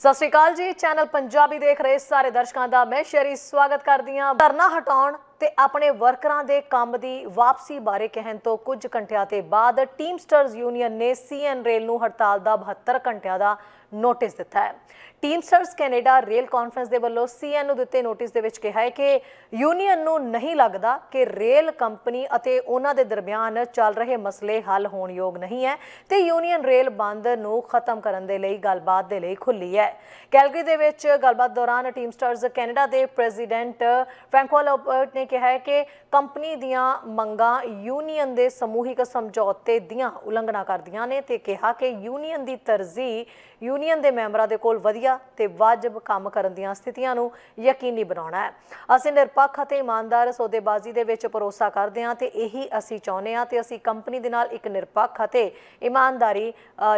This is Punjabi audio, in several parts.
ਸਤਿ ਸ਼੍ਰੀ ਅਕਾਲ ਜੀ। ਚੈਨਲ ਪੰਜਾਬੀ ਦੇਖ ਰਹੇ ਸਾਰੇ ਦਰਸ਼ਕਾਂ ਦਾ ਮੈਂ ਸ਼ਰੀ ਸਵਾਗਤ ਕਰਦੀ ਹਾਂ। ਧਰਨਾ ਹਟਾਉਣ ਤੇ ਆਪਣੇ ਵਰਕਰਾਂ ਦੇ ਕੰਮ ਦੀ ਵਾਪਸੀ ਬਾਰੇ ਕਹਿਣ ਤੋਂ ਕੁਝ ਘੰਟਿਆਂ ਤੇ ਬਾਅਦ ਟੀਮਸਟਰਸ ਯੂਨੀਅਨ ਨੇ ਸੀਐਨ ਰੇਲ ਨੂੰ ਹੜਤਾਲ ਦਾ 72 ਘੰਟਿਆਂ ਦਾ ਨੋਟਿਸ ਦਿੱਤਾ ਹੈ। ਟੀਮਸਟਰਸ ਕੈਨੇਡਾ ਰੇਲ ਕਾਨਫਰੰਸ ਦੇ ਵੱਲੋਂ ਸੀਐਨ ਨੂੰ ਦਿੱਤੇ ਨੋਟਿਸ ਦੇ ਵਿੱਚ ਕਿਹਾ ਹੈ ਕਿ ਯੂਨੀਅਨ ਨੂੰ ਨਹੀਂ ਲੱਗਦਾ ਕਿ ਰੇਲ ਕੰਪਨੀ ਅਤੇ ਉਹਨਾਂ ਦੇ ਦਰਮਿਆਨ ਚੱਲ ਰਹੇ ਮਸਲੇ ਹੱਲ ਹੋਣ ਯੋਗ ਨਹੀਂ ਹੈ ਤੇ ਯੂਨੀਅਨ ਰੇਲ ਬੰਦ ਨੂੰ ਖਤਮ ਕਰਨ ਦੇ ਲਈ ਗੱਲਬਾਤ ਦੇ ਲਈ ਖੁੱਲੀ ਹੈ। ਕੈਲਗਰੀ ਦੇ ਵਿੱਚ ਗੱਲਬਾਤ ਦੌਰਾਨ ਟੀਮਸਟਰਸ ਕੈਨੇਡਾ ਦੇ ਪ੍ਰੈਜ਼ੀਡੈਂਟ ਫ੍ਰੈਂਕੋ ਲੋਬਰਟ ਨੇ ਕਿਹਾ ਹੈ ਕਿ ਕੰਪਨੀ ਦੀਆਂ ਮੰਗਾਂ ਯੂਨੀਅਨ ਦੇ ਸਮੂਹਿਕ ਸਮਝੌਤੇ ਦੀਆਂ ਉਲੰਘਣਾ ਕਰਦੀਆਂ ਨੇ ਤੇ ਕਿਹਾ ਕਿ ਯੂਨੀਅਨ ਦੀ ਤਰਜੀਹ ਯੂਨੀਅਨ ਦੇ ਮੈਂਬਰਾਂ ਦੇ ਕੋਲ ਵਧੀਆ ਤੇ ਵਾਜਬ ਕੰਮ ਕਰਨ ਦੀਆਂ ਸਥਿਤੀਆਂ ਨੂੰ ਯਕੀਨੀ ਬਣਾਉਣਾ ਹੈ। ਅਸੀਂ ਨਿਰਪੱਖ ਅਤੇ ਇਮਾਨਦਾਰ ਸੌਦੇਬਾਜ਼ੀ ਦੇ ਵਿੱਚ ਭਰੋਸਾ ਕਰਦੇ ਹਾਂ ਤੇ ਇਹੀ ਅਸੀਂ ਚਾਹੁੰਦੇ ਹਾਂ ਤੇ ਅਸੀਂ ਕੰਪਨੀ ਦੇ ਨਾਲ ਇੱਕ ਨਿਰਪੱਖ ਅਤੇ ਇਮਾਨਦਾਰੀ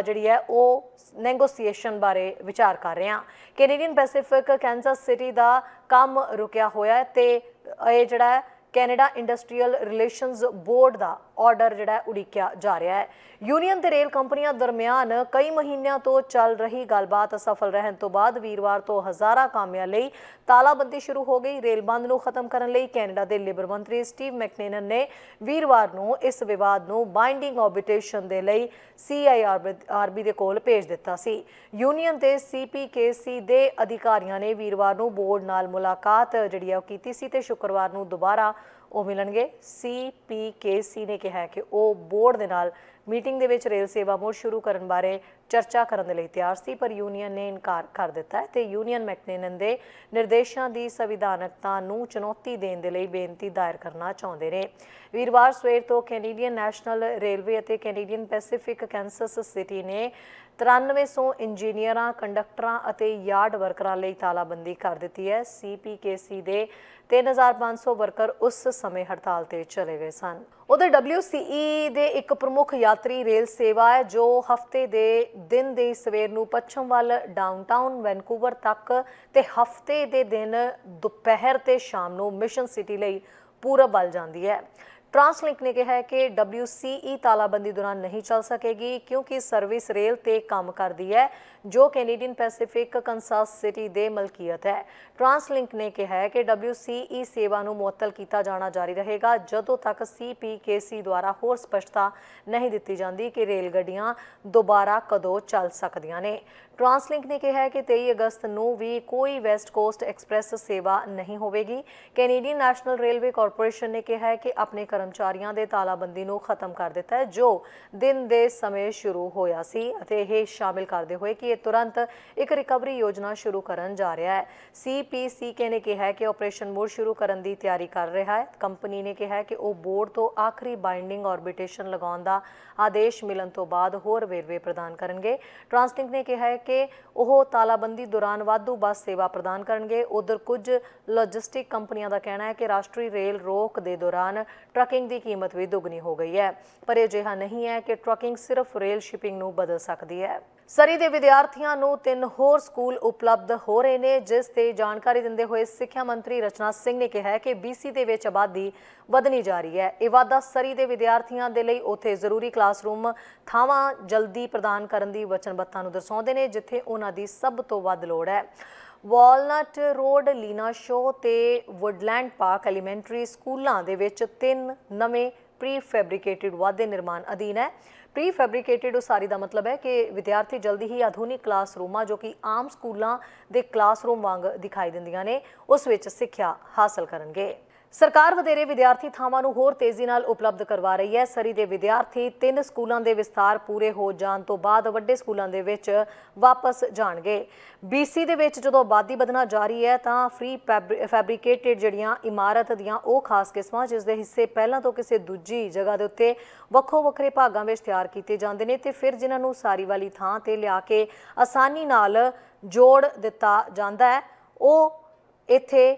ਜਿਹੜੀ ਹੈ, ਉਹ ਨੈਗੋਸੀਏਸ਼ਨ ਬਾਰੇ ਵਿਚਾਰ ਕਰ ਰਹੇ ਹਾਂ। ਕੈਨੇਡੀਅਨ ਪੈਸੀਫਿਕ ਕੈਂਸਸ ਸਿਟੀ ਦਾ ਕੰਮ ਰੁਕਿਆ ਹੋਇਆ ਹੈ ਤੇ ਇਹ ਜਿਹੜਾ ਕੈਨੇਡਾ ਇੰਡਸਟਰੀਅਲ ਰਿਲੇਸ਼ਨਸ ਬੋਰਡ ਦਾ ਆਰਡਰ ਜਿਹੜਾ ਉਡੀਕਿਆ ਜਾ ਰਿਹਾ ਹੈ। ਯੂਨੀਅਨ ਤੇ ਰੇਲ ਕੰਪਨੀਆਂ ਦਰਮਿਆਨ ਕਈ ਮਹੀਨਿਆਂ ਤੋਂ ਚੱਲ ਰਹੀ ਗੱਲਬਾਤ ਅਸਫਲ ਰਹਿਣ ਤੋਂ ਬਾਅਦ ਵੀਰਵਾਰ ਤੋਂ ਹਜ਼ਾਰਾਂ ਕਾਮਿਆਂ ਲਈ ਤਾਲਾਬੰਦੀ ਸ਼ੁਰੂ ਹੋ ਗਈ। ਰੇਲ ਬੰਦ ਨੂੰ ਖਤਮ ਕਰਨ ਲਈ ਕੈਨੇਡਾ ਦੇ ਲੇਬਰ ਮੰਤਰੀ ਸਟੀਵ ਮੈਕਨੇਨਨ ਨੇ ਵੀਰਵਾਰ ਨੂੰ ਇਸ ਵਿਵਾਦ ਨੂੰ ਬਾਈਂਡਿੰਗ ਆਰਬਿਟ੍ਰੇਸ਼ਨ ਦੇ ਲਈ ਸੀਆਈਆਰਬੀ ਦੇ ਕੋਲ ਭੇਜ ਦਿੱਤਾ ਸੀ। ਯੂਨੀਅਨ ਤੇ ਸੀਪੀਕੇਸੀ ਦੇ ਅਧਿਕਾਰੀਆਂ ਨੇ ਵੀਰਵਾਰ ਨੂੰ ਬੋਰਡ ਨਾਲ ਮੁਲਾਕਾਤ ਜਿਹੜੀ ਆ ਉਹ ਕੀਤੀ ਸੀ ਤੇ ਸ਼ੁੱਕਰਵਾਰ ਨੂੰ ਦੁਬਾਰਾ ਉਹ ਮਿਲਣਗੇ। ਸੀਪੀਕੇਸੀ ਨੇ ਕਿਹਾ ਹੈ ਕਿ ਉਹ ਬੋਰਡ ਦੇ ਨਾਲ ਮੀਟਿੰਗ ਦੇ ਵਿੱਚ ਰੇਲ ਸੇਵਾ ਮੁੜ ਸ਼ੁਰੂ ਕਰਨ ਬਾਰੇ ਚਰਚਾ ਕਰਨ ਦੇ ਲਈ ਤਿਆਰ ਸੀ, ਪਰ ਯੂਨੀਅਨ ਨੇ ਇਨਕਾਰ ਕਰ ਦਿੱਤਾ ਹੈ ਤੇ ਯੂਨੀਅਨ ਮੈਕਨੇਨਨ ਦੇ ਨਿਰਦੇਸ਼ਾਂ ਦੀ ਸੰਵਿਧਾਨਕਤਾ ਨੂੰ ਚੁਣੌਤੀ ਦੇਣ ਦੇ ਲਈ ਬੇਨਤੀ ਦਾਇਰ ਕਰਨਾ ਚਾਹੁੰਦੇ ਨੇ। ਵੀਰਵਾਰ ਸਵੇਰ ਤੋਂ ਕੈਨੇਡੀਅਨ ਨੈਸ਼ਨਲ ਰੇਲਵੇ ਅਤੇ ਕੈਨੇਡੀਅਨ ਪੈਸੀਫਿਕ ਕੈਂਸਸ ਸਿਟੀ ਨੇ 9300 ਇੰਜੀਨੀਅਰਾਂ, ਕੰਡਕਟਰਾਂ ਅਤੇ ਯਾਰਡ ਵਰਕਰਾਂ ਲਈ ਤਾਲਾਬੰਦੀ ਕਰ ਦਿੱਤੀ ਹੈ। ਸੀਪੀਕੇਸੀ ਦੇ 3500 ਵਰਕਰ ਉਸ ਸਮੇਂ ਹੜਤਾਲ ਤੇ ਚਲੇ ਗਏ ਸਨ। ਉਧਰ WCE ਦੇ ਇੱਕ ਪ੍ਰਮੁੱਖ ਯਾਤਰੀ ਰੇਲ ਸੇਵਾ ਹੈ, ਜੋ ਹਫ਼ਤੇ ਦੇ ਦਿਨ ਦੇ ਸਵੇਰ ਨੂੰ ਪੱਛਮ ਵੱਲ ਡਾਊਨਟਾਊਨ ਵੈਨਕੂਵਰ ਤੱਕ ਤੇ ਹਫ਼ਤੇ ਦੇ ਦਿਨ ਦੁਪਹਿਰ ਤੇ ਸ਼ਾਮ ਨੂੰ ਮਿਸ਼ਨ ਸਿਟੀ ਲਈ ਪੂਰਬ ਵੱਲ ਜਾਂਦੀ ਹੈ। ਟਰਾਂਸਲਿੰਕ ਨੇ ਕਿਹਾ ਹੈ ਕਿ WCE ਤਾਲਾਬੰਦੀ ਦੌਰਾਨ ਨਹੀਂ ਚੱਲ ਸਕੇਗੀ ਕਿਉਂਕਿ ਸਰਵਿਸ ਰੇਲ ਤੇ ਕੰਮ ਕਰਦੀ ਹੈ, ਜੋ ਕੈਨੇਡੀਅਨ ਪੈਸੀਫਿਕ ਕੰਸਾਸ ਸਿਟੀ ਦੇ ਮਲਕੀਅਤ ਹੈ। ਟਰਾਂਸਲਿੰਕ ਨੇ ਕਿਹਾ ਹੈ ਕਿ WCE ਸੇਵਾ ਨੂੰ ਮੁਅੱਤਲ ਕੀਤਾ ਜਾਣਾ ਜਾਰੀ ਰਹੇਗਾ, ਜਦੋਂ ਤੱਕ CPKC ਦੁਆਰਾ ਹੋਰ ਸਪਸ਼ਟਤਾ ਨਹੀਂ ਦਿੱਤੀ ਜਾਂਦੀ ਕਿ ਰੇਲ ਗੱਡੀਆਂ ਦੁਬਾਰਾ ਕਦੋਂ ਚੱਲ ਸਕਦੀਆਂ ਨੇ। ਟਰਾਂਸਲਿੰਕ ਨੇ ਕਿਹਾ ਹੈ ਕਿ 23 ਅਗਸਤ ਨੂੰ ਵੀ ਕੋਈ ਵੈਸਟ ਕੋਸਟ ਐਕਸਪ੍ਰੈਸ ਸੇਵਾ ਨਹੀਂ ਹੋਵੇਗੀ। ਕੈਨੇਡੀਅਨ ਨੈਸ਼ਨਲ ਰੇਲਵੇ ਕਾਰਪੋਰੇਸ਼ਨ ਨੇ ਕਿਹਾ ਹੈ ਕਿ ਆਪਣੇ ਕਰਮਚਾਰੀਆਂ ਦੇ ਤਾਲਾਬੰਦੀ ਨੂੰ ਖਤਮ ਕਰ ਦਿੱਤਾ ਹੈ, ਜੋ ਦਿਨ ਦੇ ਸਮੇਂ ਸ਼ੁਰੂ ਹੋਇਆ ਸੀ ਅਤੇ ਇਹ ਸ਼ਾਮਿਲ ਕਰਦੇ ਹੋਏ ਕਿ ਇਹ ਤੁਰੰਤ ਇੱਕ ਰਿਕਵਰੀ ਯੋਜਨਾ ਸ਼ੁਰੂ ਕਰਨ ਜਾ ਰਿਹਾ ਹੈ। ਸੀਪੀਸੀਕੇ ਨੇ ਕਿਹਾ ਹੈ ਕਿ ਆਪਰੇਸ਼ਨ ਮੁੜ ਸ਼ੁਰੂ ਕਰਨ ਦੀ ਤਿਆਰੀ ਕਰ ਰਿਹਾ ਹੈ। ਕੰਪਨੀ ਨੇ ਕਿਹਾ ਹੈ ਕਿ ਉਹ ਬੋਰਡ ਤੋਂ ਆਖਰੀ ਬਾਈਂਡਿੰਗ ਆਰਬਿਟ੍ਰੇਸ਼ਨ ਲਗਾਉਣ ਦਾ ਆਦੇਸ਼ ਮਿਲਣ ਤੋਂ ਬਾਅਦ ਹੋਰ ਵੇਰਵੇ ਪ੍ਰਦਾਨ ਕਰਨਗੇ। ਟਰਾਂਸਲਿੰਕ ਨੇ ਕਿਹਾ ਹੈ ਕਿ ਉਹ ਤਾਲਾਬੰਦੀ ਦੌਰਾਨ ਵਾਧੂ ਬੱਸ ਸੇਵਾ ਪ੍ਰਦਾਨ ਕਰਨਗੇ। ਉਧਰ ਕੁਝ ਲੌਜਿਸਟਿਕ ਕੰਪਨੀਆਂ ਦਾ ਕਹਿਣਾ ਹੈ ਕਿ ਰਾਸ਼ਟਰੀ ਰੇਲ ਰੋਕ ਦੇ ਦੌਰਾਨ ਟਰੱਕਿੰਗ ਦੀ ਕੀਮਤ ਵੀ ਦੁੱਗਣੀ ਹੋ ਗਈ ਹੈ। ਪਰ ਇਹ ਅਜਿਹਾ ਨਹੀਂ ਹੈ ਕਿ ਟਰੱਕਿੰਗ ਸਿਰਫ ਰੇਲ ਸ਼ਿਪਿੰਗ ਨੂੰ ਬਦਲ ਸਕਦੀ ਹੈ। ਸਰੀ ਦੇ ਵਿਦਿਆਰਥੀਆਂ ਨੂੰ ਤਿੰਨ ਹੋਰ ਸਕੂਲ ਉਪਲਬਧ ਹੋ ਰਹੇ ਨੇ, ਜਿਸ ਤੇ ਜਾਣਕਾਰੀ ਦਿੰਦੇ ਹੋਏ ਸਿੱਖਿਆ ਮੰਤਰੀ ਰਚਨਾ ਸਿੰਘ ਨੇ ਕਿਹਾ ਹੈ ਕਿ BC ਦੇ ਵਿੱਚ ਆਬਾਦੀ ਵਧਣੀ ਜਾ ਰਹੀ ਹੈ। ਇਹ ਵਾਧਾ ਸਰੀ ਦੇ ਵਿਦਿਆਰਥੀਆਂ ਦੇ ਲਈ ਉੱਥੇ ਜ਼ਰੂਰੀ ਕਲਾਸਰੂਮ ਥਾਵਾਂ ਜਲਦੀ ਪ੍ਰਦਾਨ ਕਰਨ ਦੀ ਵਚਨਬੱਧਤਾ ਨੂੰ ਦਰਸਾਉਂਦੇ ਨੇ ਜਿੱਥੇ ਉਹਨਾਂ ਦੀ ਸਭ ਤੋਂ ਵੱਧ ਲੋੜ ਹੈ। ਵਾਲਨਟ ਰੋਡ, ਲੀਨਾ ਸ਼ੋ ਤੇ ਵੁੱਡਲੈਂਡ ਪਾਰਕ ਐਲੀਮੈਂਟਰੀ ਸਕੂਲਾਂ ਦੇ ਵਿੱਚ ਤਿੰਨ ਨਵੇਂ ਪ੍ਰੀ ਫੈਬਰਿਕੇਟਿਡ ਵਾਧੇ ਨਿਰਮਾਣ ਅਧੀਨ ਹੈ। ਪ੍ਰੀ ਫੈਬਰਿਕੇਟਿਡ ਉਸਾਰੀ ਦਾ ਮਤਲਬ ਹੈ ਕਿ ਵਿਦਿਆਰਥੀ ਜਲਦੀ ਹੀ ਆਧੁਨਿਕ ਕਲਾਸਰੂਮਾਂ ਜੋ ਕਿ ਆਮ ਸਕੂਲਾਂ ਦੇ ਕਲਾਸਰੂਮ ਵਾਂਗ ਦਿਖਾਈ ਦਿੰਦੀਆਂ ਨੇ, ਉਸ ਵਿੱਚ ਸਿੱਖਿਆ ਹਾਸਲ ਕਰਨਗੇ। ਸਰਕਾਰ ਵਧੇਰੇ ਵਿਦਿਆਰਥੀ ਥਾਵਾਂ ਨੂੰ ਹੋਰ ਤੇਜ਼ੀ ਨਾਲ ਉਪਲਬਧ ਕਰਵਾ ਰਹੀ ਹੈ। ਸਰੀ ਦੇ ਵਿਦਿਆਰਥੀ ਤਿੰਨ ਸਕੂਲਾਂ ਦੇ ਵਿਸਤਾਰ ਪੂਰੇ ਹੋ ਜਾਣ ਤੋਂ ਬਾਅਦ ਵੱਡੇ ਸਕੂਲਾਂ ਦੇ ਵਿੱਚ ਵਾਪਸ ਜਾਣਗੇ। BC ਦੇ ਵਿੱਚ ਜਦੋਂ ਆਬਾਦੀ ਵਧਣਾ ਜਾਰੀ ਹੈ ਤਾਂ ਫ੍ਰੀ ਫੈਬਰਿਕੇਟਿਡ ਜਿਹੜੀਆਂ ਇਮਾਰਤ ਦੀਆਂ ਉਹ ਖਾਸ ਕਿਸਮਾਂ, ਜਿਸ ਦੇ ਹਿੱਸੇ ਪਹਿਲਾਂ ਤੋਂ ਕਿਸੇ ਦੂਜੀ ਜਗ੍ਹਾ ਦੇ ਉੱਤੇ ਵੱਖੋ ਵੱਖਰੇ ਭਾਗਾਂ ਵਿੱਚ ਤਿਆਰ ਕੀਤੇ ਜਾਂਦੇ ਨੇ ਤੇ ਫਿਰ ਜਿਨ੍ਹਾਂ ਨੂੰ ਸਾਰੀ ਵਾਲੀ ਥਾਂ ਤੇ ਲਿਆ ਕੇ ਆਸਾਨੀ ਨਾਲ ਜੋੜ ਦਿੱਤਾ ਜਾਂਦਾ ਹੈ, ਉਹ ਇੱਥੇ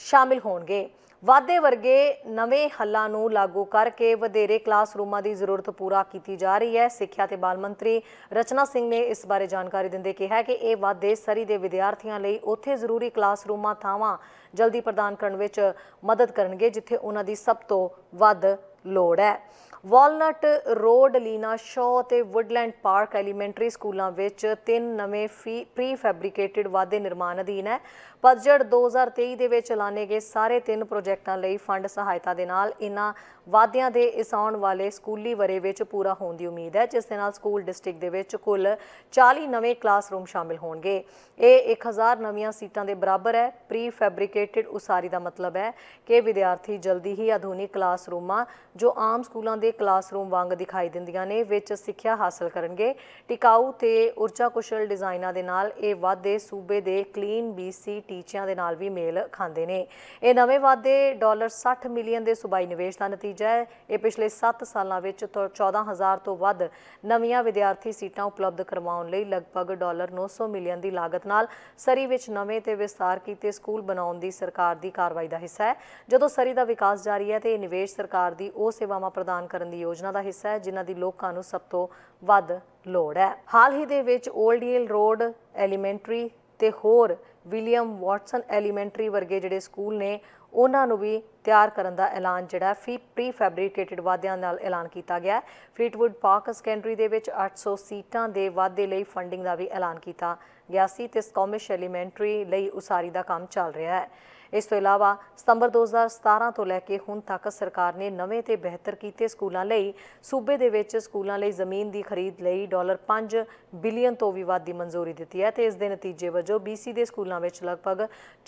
ਸ਼ਾਮਿਲ ਹੋਣਗੇ। ਵਾਧੇ ਵਰਗੇ ਨਵੇਂ ਹੱਲਾਂ ਨੂੰ ਲਾਗੂ ਕਰਕੇ ਵਧੇਰੇ ਕਲਾਸਰੂਮਾਂ ਦੀ ਜ਼ਰੂਰਤ ਪੂਰਾ ਕੀਤੀ ਜਾ ਰਹੀ ਹੈ। ਸਿੱਖਿਆ ਤੇ ਬਾਲ ਮੰਤਰੀ ਰਚਨਾ ਸਿੰਘ ਨੇ ਇਸ ਬਾਰੇ ਜਾਣਕਾਰੀ ਦਿੰਦੇ ਕਿਹਾ ਕਿ ਇਹ ਵਾਧੇ ਸਰੀ ਦੇ ਵਿਦਿਆਰਥੀਆਂ ਲਈ ਉੱਥੇ ਜ਼ਰੂਰੀ ਕਲਾਸਰੂਮਾਂ ਥਾਵਾਂ ਜਲਦੀ ਪ੍ਰਦਾਨ ਕਰਨ ਵਿੱਚ ਮਦਦ ਕਰਨਗੇ, ਜਿੱਥੇ ਉਹਨਾਂ ਦੀ ਸਭ ਤੋਂ ਵੱਧ ਲੋੜ ਹੈ। ਵਾਲਨਟ ਰੋਡ, ਲੀਨਾ ਸ਼ੋ ਤੇ ਵੁੱਡਲੈਂਡ ਪਾਰਕ ਐਲੀਮੈਂਟਰੀ ਸਕੂਲਾਂ ਵਿੱਚ ਤਿੰਨ ਨਵੇਂ ਫੀ ਪ੍ਰੀ ਫੈਬਰਿਕੇਟਿਡ ਵਾਧੇ ਨਿਰਮਾਣ ਅਧੀਨ ਹੈ। ਬਜਟ 2023 ਦੇ ਵਿੱਚ ਐਲਾਨੇ ਗਏ ਸਾਰੇ ਤਿੰਨ ਪ੍ਰੋਜੈਕਟਾਂ ਲਈ ਫੰਡ ਸਹਾਇਤਾ ਦੇ ਨਾਲ ਇਨ੍ਹਾਂ ਵਾਅਦਿਆਂ ਦੇ ਇਸ ਆਉਣ ਵਾਲੇ ਸਕੂਲੀ ਵਰੇ ਵਿੱਚ ਪੂਰਾ ਹੋਣ ਦੀ ਉਮੀਦ ਹੈ, ਜਿਸ ਦੇ ਨਾਲ ਸਕੂਲ ਡਿਸਟ੍ਰਿਕਟ ਦੇ ਵਿੱਚ ਕੁੱਲ 40 ਨਵੇਂ ਕਲਾਸਰੂਮ ਸ਼ਾਮਿਲ ਹੋਣਗੇ। ਇਹ 1000 ਨਵੀਆਂ ਸੀਟਾਂ ਦੇ ਬਰਾਬਰ ਹੈ। ਪ੍ਰੀ ਫੈਬਰਿਕੇਟਿਡ ਉਸਾਰੀ ਦਾ ਮਤਲਬ ਹੈ ਕਿ ਵਿਦਿਆਰਥੀ ਜਲਦੀ ਹੀ ਆਧੁਨਿਕ ਕਲਾਸਰੂਮਾਂ ਜੋ ਆਮ ਸਕੂਲਾਂ ਦੇ ਕਲਾਸਰੂਮ ਵਾਂਗ ਦਿਖਾਈ ਦਿੰਦੀਆਂ ਨੇ ਵਿੱਚ ਸਿੱਖਿਆ ਹਾਸਲ ਕਰਨਗੇ। ਟਿਕਾਊ ਤੇ ਊਰਜਾ ਕੁਸ਼ਲ ਡਿਜ਼ਾਈਨਾਂ ਦੇ ਨਾਲ ਇਹ ਵਾਧੇ ਸੂਬੇ ਦੇ ਕਲੀਨ ਬੀਸੀ ਟੀਚਿਆਂ ਦੇ ਨਾਲ ਵੀ ਮੇਲ ਖਾਂਦੇ ਨੇ। ਇਹ ਨਵੇਂ ਵਾਅਦੇ ਡਾਲਰ 60 ਮਿਲੀਅਨ ਦੇ ਸੂਬਾਈ ਨਿਵੇਸ਼ ਦਾ ਨਤੀਜਾ ਹੈ। ਇਹ ਪਿਛਲੇ 7 ਸਾਲਾਂ ਵਿੱਚ ਤੋਂ 14000 ਤੋਂ ਵੱਧ ਨਵੀਆਂ ਵਿਦਿਆਰਥੀ ਸੀਟਾਂ ਉਪਲਬਧ ਕਰਵਾਉਣ ਲਈ ਲਗਭਗ ਡਾਲਰ 900 ਮਿਲੀਅਨ ਦੀ ਲਾਗਤ ਨਾਲ ਸਰੀ ਵਿੱਚ ਨਵੇਂ ਤੇ ਵਿਸਤਾਰ ਕੀਤੇ ਸਕੂਲ ਬਣਾਉਣ ਦੀ ਸਰਕਾਰ ਦੀ ਕਾਰਵਾਈ ਦਾ ਹਿੱਸਾ ਹੈ। ਜਦੋਂ ਸਰੀ ਦਾ ਵਿਕਾਸ ਜਾਰੀ ਹੈ ਤੇ ਇਹ ਨਿਵੇਸ਼ ਸਰਕਾਰ ਦੀ ਉਹ ਸੇਵਾਵਾਂ ਪ੍ਰਦਾਨ ਕਰਨ ਦੀ ਯੋਜਨਾ ਦਾ ਹਿੱਸਾ ਹੈ, ਜਿਨ੍ਹਾਂ ਦੀ ਲੋਕਾਂ ਨੂੰ ਸਭ ਤੋਂ ਵੱਧ ਲੋੜ ਹੈ। ਹਾਲ ਹੀ ਦੇ ਵਿੱਚ 올ਡ ਏਲ ਰੋਡ ਐਲੀਮੈਂਟਰੀ ਤੇ ਹੋਰ ਵਿਲੀਅਮ ਵਾਟਸਨ ਐਲੀਮੈਂਟਰੀ ਵਰਗੇ ਜਿਹੜੇ ਸਕੂਲ ਨੇ, ਉਹਨਾਂ ਨੂੰ ਵੀ ਤਿਆਰ ਕਰਨ ਦਾ ਐਲਾਨ ਜਿਹੜਾ ਫੀ ਪ੍ਰੀ ਫੈਬਰਿਕੇਟਿਡ ਵਾਅਦਿਆਂ ਨਾਲ ਐਲਾਨ ਕੀਤਾ ਗਿਆ ਹੈ। ਫਰੀਟਵੁੱਡ ਪਾਰਕ ਸੈਕੰਡਰੀ ਦੇ ਵਿੱਚ 800 ਸੀਟਾਂ ਦੇ ਵਾਅਦੇ ਲਈ ਫੰਡਿੰਗ ਦਾ ਵੀ ਐਲਾਨ ਕੀਤਾ ਗਿਆ ਸੀ ਤੇ ਸਕੋਮਿਸ਼ ਐਲੀਮੈਂਟਰੀ ਲਈ ਉਸਾਰੀ ਦਾ ਕੰਮ ਚੱਲ ਰਿਹਾ ਹੈ ਇਸ ਤੋਂ ਇਲਾਵਾ ਸਤੰਬਰ 2017 ਤੋਂ ਲੈ ਕੇ ਹੁਣ ਤੱਕ ਸਰਕਾਰ ਨੇ ਨਵੇਂ ਤੇ ਬਿਹਤਰ ਕੀਤੇ ਸਕੂਲਾਂ ਲਈ, ਸੂਬੇ ਦੇ ਵਿੱਚ ਸਕੂਲਾਂ ਲਈ ਜ਼ਮੀਨ ਦੀ ਖਰੀਦ ਲਈ ਡਾਲਰ 5 ਬਿਲੀਅਨ ਤੋਂ ਵੀ ਵੱਧ ਦੀ ਮਨਜ਼ੂਰੀ ਦਿੱਤੀ ਹੈ ਤੇ ਇਸ ਦੇ ਨਤੀਜੇ ਵਜੋਂ BC ਦੇ ਸਕੂਲਾਂ ਵਿੱਚ ਲਗਭਗ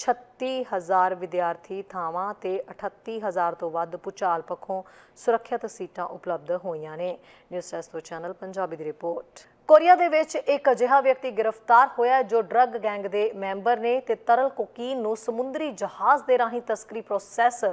36000 ਵਿਦਿਆਰਥੀ ਥਾਵਾਂ ਤੇ 38000 ਤੋਂ ਵੱਧ ਪੁਚਾਲ ਪੱਖੋਂ ਸੁਰੱਖਿਅਤ ਸੀਟਾਂ ਉਪਲਬਧ ਹੋਈਆਂ ਨੇ। ਨਿਊਜ਼ ਡੈਸਕ ਤੋਂ ਚੈਨਲ ਪੰਜਾਬੀ ਦੀ ਰਿਪੋਰਟ। ਕੋਰੀਆ ਦੇ ਵਿੱਚ ਇੱਕ ਅਜਿਹਾ ਵਿਅਕਤੀ ਗ੍ਰਿਫਤਾਰ ਹੋਇਆ ਜੋ ਡਰੱਗ ਗੈਂਗ ਦੇ ਮੈਂਬਰ ਨੇ ਤੇ ਤਰਲ ਕੋਕੀਨ ਨੂੰ ਸਮੁੰਦਰੀ ਜਹਾਜ਼ ਦੇ ਰਾਹੀਂ ਤਸਕਰੀ ਪ੍ਰੋਸੈਸ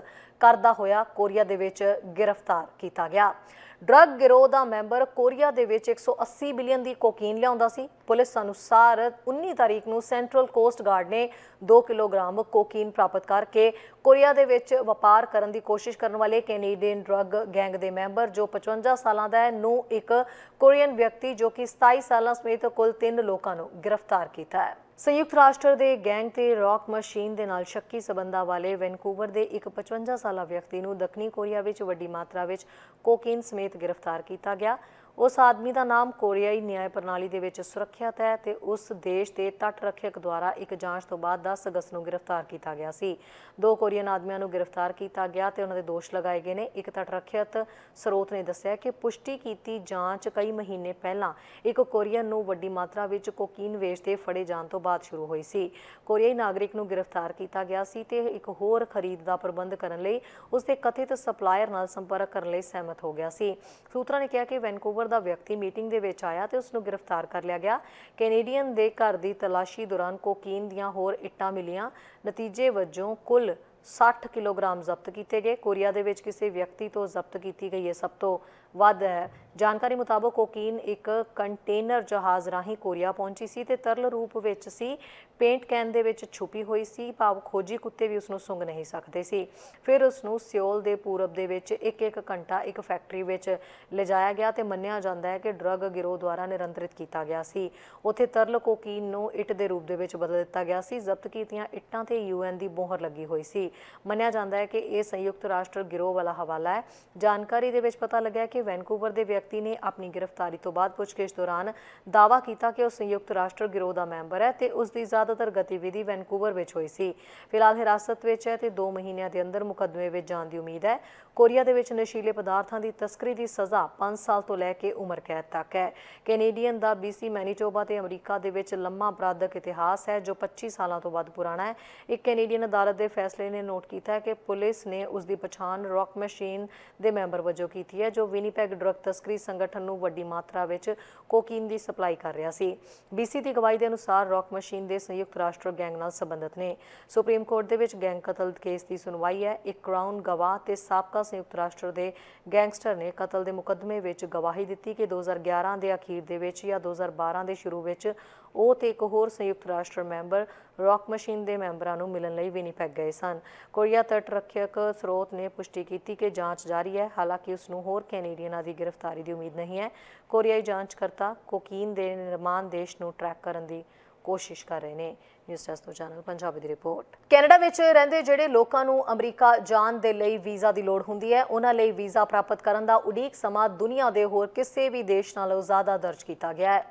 ਕਰਦਾ ਹੋਇਆ ਕੋਰੀਆ ਦੇ ਵਿੱਚ ਗ੍ਰਿਫਤਾਰ ਕੀਤਾ ਗਿਆ। ਡਰੱਗ ਗਿਰੋਹ ਦਾ ਮੈਂਬਰ ਕੋਰੀਆ ਦੇ ਵਿੱਚ 180 ਬਿਲੀਅਨ ਦੀ ਕੋਕੀਨ ਲਿਆਉਂਦਾ ਸੀ। ਪੁਲਿਸ ਅਨੁਸਾਰ 19 ਤਾਰੀਖ ਨੂੰ ਸੈਂਟਰਲ ਕੋਸਟ ਗਾਰਡ ਨੇ 2 ਕਿਲੋਗ੍ਰਾਮ ਕੋਕੀਨ ਪ੍ਰਾਪਤ ਕਰਕੇ ਕੋਰੀਆ ਦੇ ਵਿੱਚ ਵਪਾਰ ਕਰਨ ਦੀ ਕੋਸ਼ਿਸ਼ ਕਰਨ ਵਾਲੇ ਕੈਨੇਡੀਅਨ ਡਰੱਗ ਗੈਂਗ ਦੇ ਮੈਂਬਰ, ਜੋ 55 ਸਾਲਾਂ ਦਾ ਹੈ, ਨੂੰ ਇੱਕ ਕੋਰੀਅਨ ਵਿਅਕਤੀ ਜੋ ਕਿ 27 ਸਾਲਾਂ ਸਮੇਤ ਕੁੱਲ 3 ਲੋਕਾਂ ਨੂੰ ਗ੍ਰਿਫਤਾਰ ਕੀਤਾ ਹੈ। ਸੰਯੁਕਤ ਰਾਸ਼ਟਰ ਦੇ ਗੈਂਗ ਤੇ ਰੌਕ ਮਸ਼ੀਨ ਦੇ ਨਾਲ ਸ਼ੱਕੀ ਸਬੰਧਾਂ ਵਾਲੇ ਵੈਨਕੂਵਰ ਦੇ ਇੱਕ 55 ਸਾਲਾ ਵਿਅਕਤੀ ਨੂੰ ਦੱਖਣੀ ਕੋਰੀਆ ਵਿੱਚ ਵੱਡੀ ਮਾਤਰਾ ਵਿੱਚ ਕੋਕੇਨ ਸਮੇਤ ਗ੍ਰਿਫਤਾਰ ਕੀਤਾ ਗਿਆ। ਉਸ ਆਦਮੀ ਦਾ ਨਾਮ ਕੋਰੀਆਈ ਨਿਆਂ ਪ੍ਰਣਾਲੀ ਦੇ ਵਿੱਚ ਸੁਰੱਖਿਅਤ ਹੈ ਤੇ ਉਸ ਦੇਸ਼ ਦੇ ਤੱਟ ਰੱਖਿਅਕ ਦੁਆਰਾ ਇੱਕ ਜਾਂਚ ਤੋਂ ਬਾਅਦ 10 ਅਗਸਤ ਨੂੰ ਗ੍ਰਿਫਤਾਰ ਕੀਤਾ ਗਿਆ ਸੀ। ਦੋ ਕੋਰੀਅਨ ਆਦਮੀਆਂ ਨੂੰ ਗ੍ਰਿਫਤਾਰ ਕੀਤਾ ਗਿਆ ਤੇ ਉਹਨਾਂ ਦੇ ਦੋਸ਼ ਲਗਾਏ ਗਏ ਨੇ। ਇੱਕ ਤੱਟ ਰੱਖਿਅਤ ਸਰੋਤ ਨੇ ਦੱਸਿਆ ਕਿ ਪੁਸ਼ਟੀ ਕੀਤੀ ਜਾਂਚ ਕਈ ਮਹੀਨੇ ਪਹਿਲਾਂ ਇੱਕ ਕੋਰੀਅਨ ਨੂੰ ਵੱਡੀ ਮਾਤਰਾ ਵਿੱਚ ਕੋਕੀਨ ਵੇਚਦੇ ਫੜੇ ਜਾਣ ਤੋਂ ਬਾਅਦ ਸ਼ੁਰੂ ਹੋਈ ਸੀ। ਕੋਰੀਆਈ ਨਾਗਰਿਕ ਨੂੰ ਗ੍ਰਿਫਤਾਰ ਕੀਤਾ ਗਿਆ ਸੀ ਤੇ ਇੱਕ ਹੋਰ ਖਰੀਦ ਦਾ ਪ੍ਰਬੰਧ ਕਰਨ ਲਈ ਉਸ ਦੇ ਕਥਿਤ ਸਪਲਾਇਰ ਨਾਲ ਸੰਪਰਕ ਕਰਨ ਲਈ ਸਹਿਮਤ ਹੋ ਗਿਆ ਸੀ। ਸੂਤਰਾਂ ਨੇ ਕਿਹਾ ਕਿ ਵੈਨਕੂਵਰ ਦਾ ਵਿਅਕਤੀ ਮੀਟਿੰਗ ਦੇ ਵਿੱਚ ਆਇਆ ਤੇ ਉਸ ਨੂੰ ਗ੍ਰਿਫਤਾਰ ਕਰ ਲਿਆ ਗਿਆ। ਕੈਨੇਡੀਅਨ ਦੇ ਘਰ ਦੀ ਤਲਾਸ਼ੀ ਦੌਰਾਨ ਕੋਕੀਨ ਦੀਆਂ ਹੋਰ ਇੱਟਾਂ ਮਿਲੀਆਂ। ਨਤੀਜੇ ਵਜੋਂ ਕੁੱਲ 60 ਕਿਲੋਗ੍ਰਾਮ ਜ਼ਬਤ ਕੀਤੇ ਗਏ। ਕੋਰੀਆ ਦੇ ਵਿੱਚ ਕਿਸੇ ਵਿਅਕਤੀ ਤੋਂ ਜ਼ਬਤ ਕੀਤੀ ਗਈ ਹੈ ਸਭ ਤੋਂ ਵੱਧ ਹੈ। ਜਾਣਕਾਰੀ ਮੁਤਾਬਕ ਕੋਕੀਨ ਇੱਕ ਕੰਟੇਨਰ ਜਹਾਜ਼ ਰਾਹੀਂ ਕੋਰੀਆ ਪਹੁੰਚੀ ਸੀ ਤੇ ਤਰਲ ਰੂਪ ਵਿੱਚ ਸੀ। ਪੇਂਟ ਕੈਨ ਦੇ ਵਿੱਚ ਛੁਪੀ ਹੋਈ ਸੀ। ਭਾਵ ਖੋਜੀ ਕੁੱਤੇ ਵੀ ਉਸ ਨੂੰ ਸੁੰਘ ਨਹੀਂ ਸਕਦੇ ਸੀ। ਫਿਰ ਉਸ ਨੂੰ ਸਿਓਲ ਦੇ ਪੂਰਬ ਦੇ ਵਿੱਚ ਇੱਕ ਇੱਕ ਘੰਟਾ ਇੱਕ ਫੈਕਟਰੀ ਵਿੱਚ ਲਿਜਾਇਆ ਗਿਆ ਤੇ ਮੰਨਿਆ ਜਾਂਦਾ ਹੈ ਕਿ ਡਰੱਗ ਗਿਰੋਹ ਦੁਆਰਾ ਨਿਰੰਤਰਿਤ ਕੀਤਾ ਗਿਆ ਸੀ। ਉੱਥੇ ਤਰਲ ਕੋਕੀਨ ਨੂੰ ਇੱਟ ਦੇ ਰੂਪ ਦੇ ਵਿੱਚ ਬਦਲ ਦਿੱਤਾ ਗਿਆ ਸੀ। ਜ਼ਬਤ ਕੀਤੀਆਂ ਇੱਟਾਂ ਤੇ ਯੂਐਨ ਦੀ ਮੋਹਰ ਲੱਗੀ ਹੋਈ ਸੀ। ਮੰਨਿਆ ਜਾਂਦਾ ਹੈ ਕਿ ਇਹ ਸੰਯੁਕਤ ਰਾਸ਼ਟਰ ਗਿਰੋਹ ਵਾਲਾ ਹਵਾਲਾ ਹੈ। ਜਾਣਕਾਰੀ ਦੇ ਵਿੱਚ ਪਤਾ ਲੱਗਿਆ ਕਿ ਵੈਨਕੂਵਰ ਦੇ ਵਿਅਕਤੀ ਨੇ ਆਪਣੀ ਗ੍ਰਿਫਤਾਰੀ ਤੋਂ ਬਾਅਦ ਪੁੱਛਗਿੱਛ ਦੌਰਾਨ ਦਾਅਵਾ ਕੀਤਾ ਕਿ ਉਹ ਸੰਯੁਕਤ ਰਾਸ਼ਟਰ ਗਿਰੋਹ ਦਾ ਮੈਂਬਰ ਹੈ ਤੇ ਉਸ ਦੀ ਜ਼ਿਆਦਾਤਰ ਗਤੀਵਿਧੀ ਵੈਨਕੂਵਰ ਵਿੱਚ ਹੋਈ ਸੀ। ਫਿਲਹਾਲ ਹਿਰਾਸਤ ਵਿੱਚ ਹੈ ਤੇ 2 ਮਹੀਨਿਆਂ ਦੇ ਅੰਦਰ ਮੁਕੱਦਮੇ ਵਿੱਚ ਜਾਣ ਦੀ ਉਮੀਦ ਹੈ। ਕੋਰੀਆ ਦੇ ਵਿੱਚ ਨਸ਼ੀਲੇ ਪਦਾਰਥਾਂ ਦੀ ਤਸਕਰੀ ਦੀ ਸਜ਼ਾ 5 ਸਾਲ ਤੋਂ ਲੈ ਕੇ ਉਮਰ ਕੈਦ ਤੱਕ ਹੈ। ਕੈਨੇਡੀਅਨ ਦਾ BC ਮੈਨੀਟੋਬਾ ਤੇ ਅਮਰੀਕਾ ਦੇ ਵਿੱਚ ਲੰਮਾ ਅਪਰਾਧਕ ਇਤਿਹਾਸ ਹੈ, ਜੋ 25 ਸਾਲਾਂ ਤੋਂ ਵੱਧ ਪੁਰਾਣਾ ਹੈ। ਇੱਕ ਕੈਨੇਡੀਅਨ ਅਦਾਲਤ ਦੇ ਫੈਸਲੇ ਨੇ ਨੋਟ ਕੀਤਾ ਹੈ ਕਿ ਪੁਲਿਸ ਨੇ ਉਸ ਦੀ ਪਛਾਣ ਰੌਕ ਮਸ਼ੀਨ ਦੇ ਮੈਂਬਰ ਵਜੋਂ ਕੀਤੀ ਹੈ, ਜੋ ਵਿਨੀਪੈਗ ਡਰੱਗ ਤਸਕਰੀ ਸੰਗਠਨ ਨੂੰ ਵੱਡੀ ਮਾਤਰਾ ਵਿੱਚ ਕੋਕੀਨ ਦੀ ਸਪਲਾਈ ਕਰ ਰਿਹਾ ਸੀ। BC ਦੀ ਗਵਾਹੀ ਦੇ ਅਨੁਸਾਰ ਰੌਕ ਮਸ਼ੀਨ ਦੇ ਸੰਯੁਕਤ ਰਾਸ਼ਟਰ ਗੈਂਗ ਨਾਲ ਸੰਬੰਧਿਤ ਨੇ। ਸੁਪਰੀਮ ਕੋਰਟ ਦੇ ਵਿੱਚ ਗੈਂਗ ਕਤਲ ਕੇਸ ਦੀ ਸੁਣਵਾਈ ਹੈ। ਇੱਕ ਕਰਾਊਨ ਗਵਾਹ ਤੇ ਸਾਬਕਾ ਸੰਯੁਕਤ ਰਾਸ਼ਟਰ ਦੇ ਗੈਂਗਸਟਰ ਨੇ ਕਤਲ ਦੇ ਮੁਕੱਦਮੇ ਵਿੱਚ ਗਵਾਹੀ ਦਿੱਤੀ ਕਿ 2011 ਦੇ ਅਖੀਰ ਦੇ ਵਿੱਚ ਜਾਂ 2012 ਦੇ ਸ਼ੁਰੂ ਵਿੱਚ ਉਹ ਤੇ ਇੱਕ ਹੋਰ ਸੰਯੁਕਤ ਰਾਸ਼ਟਰ ਮੈਂਬਰ ਰੌਕ ਮਸ਼ੀਨ ਦੇ ਮੈਂਬਰਾਂ ਨੂੰ ਮਿਲਣ ਲਈ ਵਿਨੀਪੈਗ ਗਏ ਸਨ। ਕੋਰੀਆ ਤੱਟ ਰੱਖਿਅਕ ਸਰੋਤ ਨੇ ਪੁਸ਼ਟੀ ਕੀਤੀ ਕਿ ਜਾਂਚ ਜਾਰੀ ਹੈ। ਹਾਲਾਂਕਿ ਉਸ ਨੂੰ ਹੋਰ ਕੈਨੇਡੀਅਨਾਂ ਦੀ ਗ੍ਰਿਫਤਾਰੀ ਦੀ ਉਮੀਦ ਨਹੀਂ ਹੈ। ਕੋਰੀਆਈ ਜਾਂਚਕਰਤਾ ਕੋਕੀਨ ਦੇ ਨਿਰਮਾਣ ਦੇਸ਼ ਨੂੰ ਟਰੈਕ ਕਰਨ ਦੀ ਕੋਸ਼ਿਸ਼ ਕਰ ਰਹੇ ਨੇ। ਨਿਊਜ਼ ਡੈਸਕ ਤੋਂ ਚੈਨਲ ਪੰਜਾਬੀ ਦੀ ਰਿਪੋਰਟ। ਕੈਨੇਡਾ ਵਿੱਚ ਰਹਿੰਦੇ ਜਿਹੜੇ ਲੋਕਾਂ ਨੂੰ ਅਮਰੀਕਾ ਜਾਣ ਦੇ ਲਈ ਵੀਜ਼ਾ ਦੀ ਲੋੜ ਹੁੰਦੀ ਹੈ, ਉਹਨਾਂ ਲਈ ਵੀਜ਼ਾ ਪ੍ਰਾਪਤ ਕਰਨ ਦਾ ਉਡੀਕ ਸਮਾਂ ਦੁਨੀਆ ਦੇ ਹੋਰ ਕਿਸੇ ਵੀ ਦੇਸ਼ ਨਾਲੋਂ ਜ਼ਿਆਦਾ ਦਰਜ ਕੀਤਾ ਗਿਆ ਹੈ।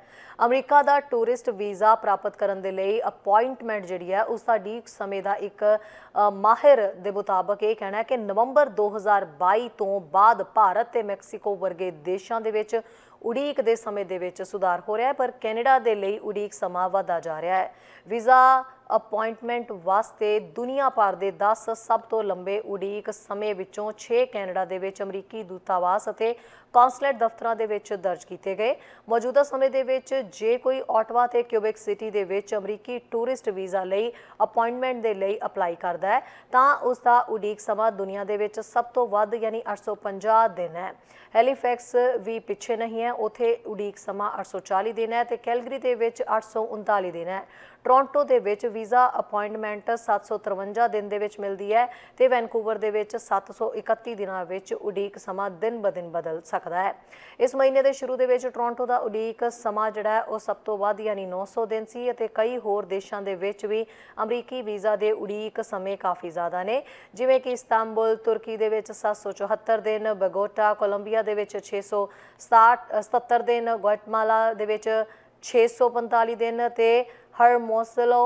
ਅਮਰੀਕਾ ਦਾ ਟੂਰਿਸਟ ਵੀਜ਼ਾ ਪ੍ਰਾਪਤ ਕਰਨ ਦੇ ਲਈ ਅਪਾਇੰਟਮੈਂਟ ਜਿਹੜੀ ਹੈ, ਉਸ ਦਾ ਉਡੀਕ ਸਮੇਂ ਦਾ ਇੱਕ ਮਾਹਿਰ ਦੇ ਮੁਤਾਬਕ ਇਹ ਕਹਿਣਾ ਹੈ ਕਿ ਨਵੰਬਰ 2022 ਤੋਂ ਬਾਅਦ ਭਾਰਤ ਤੇ ਮੈਕਸੀਕੋ ਵਰਗੇ ਦੇਸ਼ਾਂ ਦੇ ਵਿੱਚ ਉਡੀਕ ਦੇ ਸਮੇਂ ਦੇ ਵਿੱਚ ਸੁਧਾਰ ਹੋ ਰਿਹਾ ਹੈ, ਪਰ ਕੈਨੇਡਾ ਦੇ ਲਈ ਉਡੀਕ ਸਮਾਂ ਵਧਦਾ ਜਾ ਰਿਹਾ ਹੈ। ਵੀਜ਼ਾ ਅਪਾਇੰਟਮੈਂਟ ਵਾਸਤੇ ਦੁਨੀਆ ਭਰ ਦੇ 10 ਸਭ ਤੋਂ ਲੰਬੇ ਉਡੀਕ ਸਮੇਂ ਵਿੱਚੋਂ 6 ਕੈਨੇਡਾ ਦੇ ਵਿੱਚ ਅਮਰੀਕੀ ਦੂਤਾਵਾਸ ਅਤੇ ਕੌਂਸਲੇਟ ਦਫ਼ਤਰਾਂ ਦੇ ਵਿੱਚ ਦਰਜ ਕੀਤੇ ਗਏ। ਮੌਜੂਦਾ ਸਮੇਂ ਦੇ ਵਿੱਚ ਜੇ ਕੋਈ ਆਟਵਾ ਤੇ ਕਿਊਬਿਕ ਸਿਟੀ ਦੇ ਵਿੱਚ ਅਮਰੀਕੀ ਟੂਰਿਸਟ ਵੀਜ਼ਾ ਲਈ ਅਪਾਇੰਟਮੈਂਟ ਦੇ ਲਈ ਅਪਲਾਈ ਕਰਦਾ ਹੈ, ਤਾਂ ਉਸ ਦਾ ਉਡੀਕ ਸਮਾਂ ਦੁਨੀਆ ਦੇ ਵਿੱਚ ਸਭ ਤੋਂ ਵੱਧ ਯਾਨੀ 850 ਦਿਨ ਹੈ। ਹੈਲੀਫੈਕਸ ਵੀ ਪਿੱਛੇ ਨਹੀਂ ਹੈ, ਉਥੇ ਉਡੀਕ ਸਮਾਂ 840 ਦਿਨ ਹੈ ਤੇ ਕੈਲਗਰੀ ਦੇ ਵਿੱਚ 839 ਦਿਨ ਹੈ। ਟੋਰਾਂਟੋ ਦੇ ਵਿੱਚ ਵੀਜ਼ਾ ਅਪਾਇੰਟਮੈਂਟ 753 ਦਿਨ ਦੇ ਵਿੱਚ ਮਿਲਦੀ ਹੈ ਤੇ ਵੈਨਕੂਵਰ ਦੇ ਵਿੱਚ 731 ਦਿਨਾਂ ਵਿੱਚ ਉਡੀਕ ਸਮਾਂ ਦਿਨ ਬਦਿਨ ਬਦਲ ਸਕਦਾ ਹੈ। ਇਸ ਮਹੀਨੇ ਦੇ ਸ਼ੁਰੂ ਦੇ ਵਿੱਚ ਟੋਰਾਂਟੋ ਦਾ ਉਡੀਕ ਸਮਾਂ ਜਿਹੜਾ ਉਹ ਸਭ ਤੋਂ ਵੱਧ ਯਾਨੀ 900 ਦਿਨ ਸੀ ਅਤੇ ਕਈ ਹੋਰ ਦੇਸ਼ਾਂ ਦੇ ਵਿੱਚ ਵੀ ਅਮਰੀਕੀ ਵੀਜ਼ਾ ਦੇ ਉਡੀਕ ਸਮੇਂ ਕਾਫੀ ਜ਼ਿਆਦਾ ਨੇ। ਜਿਵੇਂ ਕਿ ਇਸਤਾਂਬੁਲ ਤੁਰਕੀ ਦੇ ਵਿੱਚ 774 ਦਿਨ ਬਗੋਟਾ ਕੋਲੰਬੀਆ ਦੇ ਵਿੱਚ 677 ਦਿਨ ਗੁਆਟਮਾਲਾ ਦੇ ਵਿੱਚ 645 ਦਿਨ ਤੇ ਹਰਮੋਸਲੋ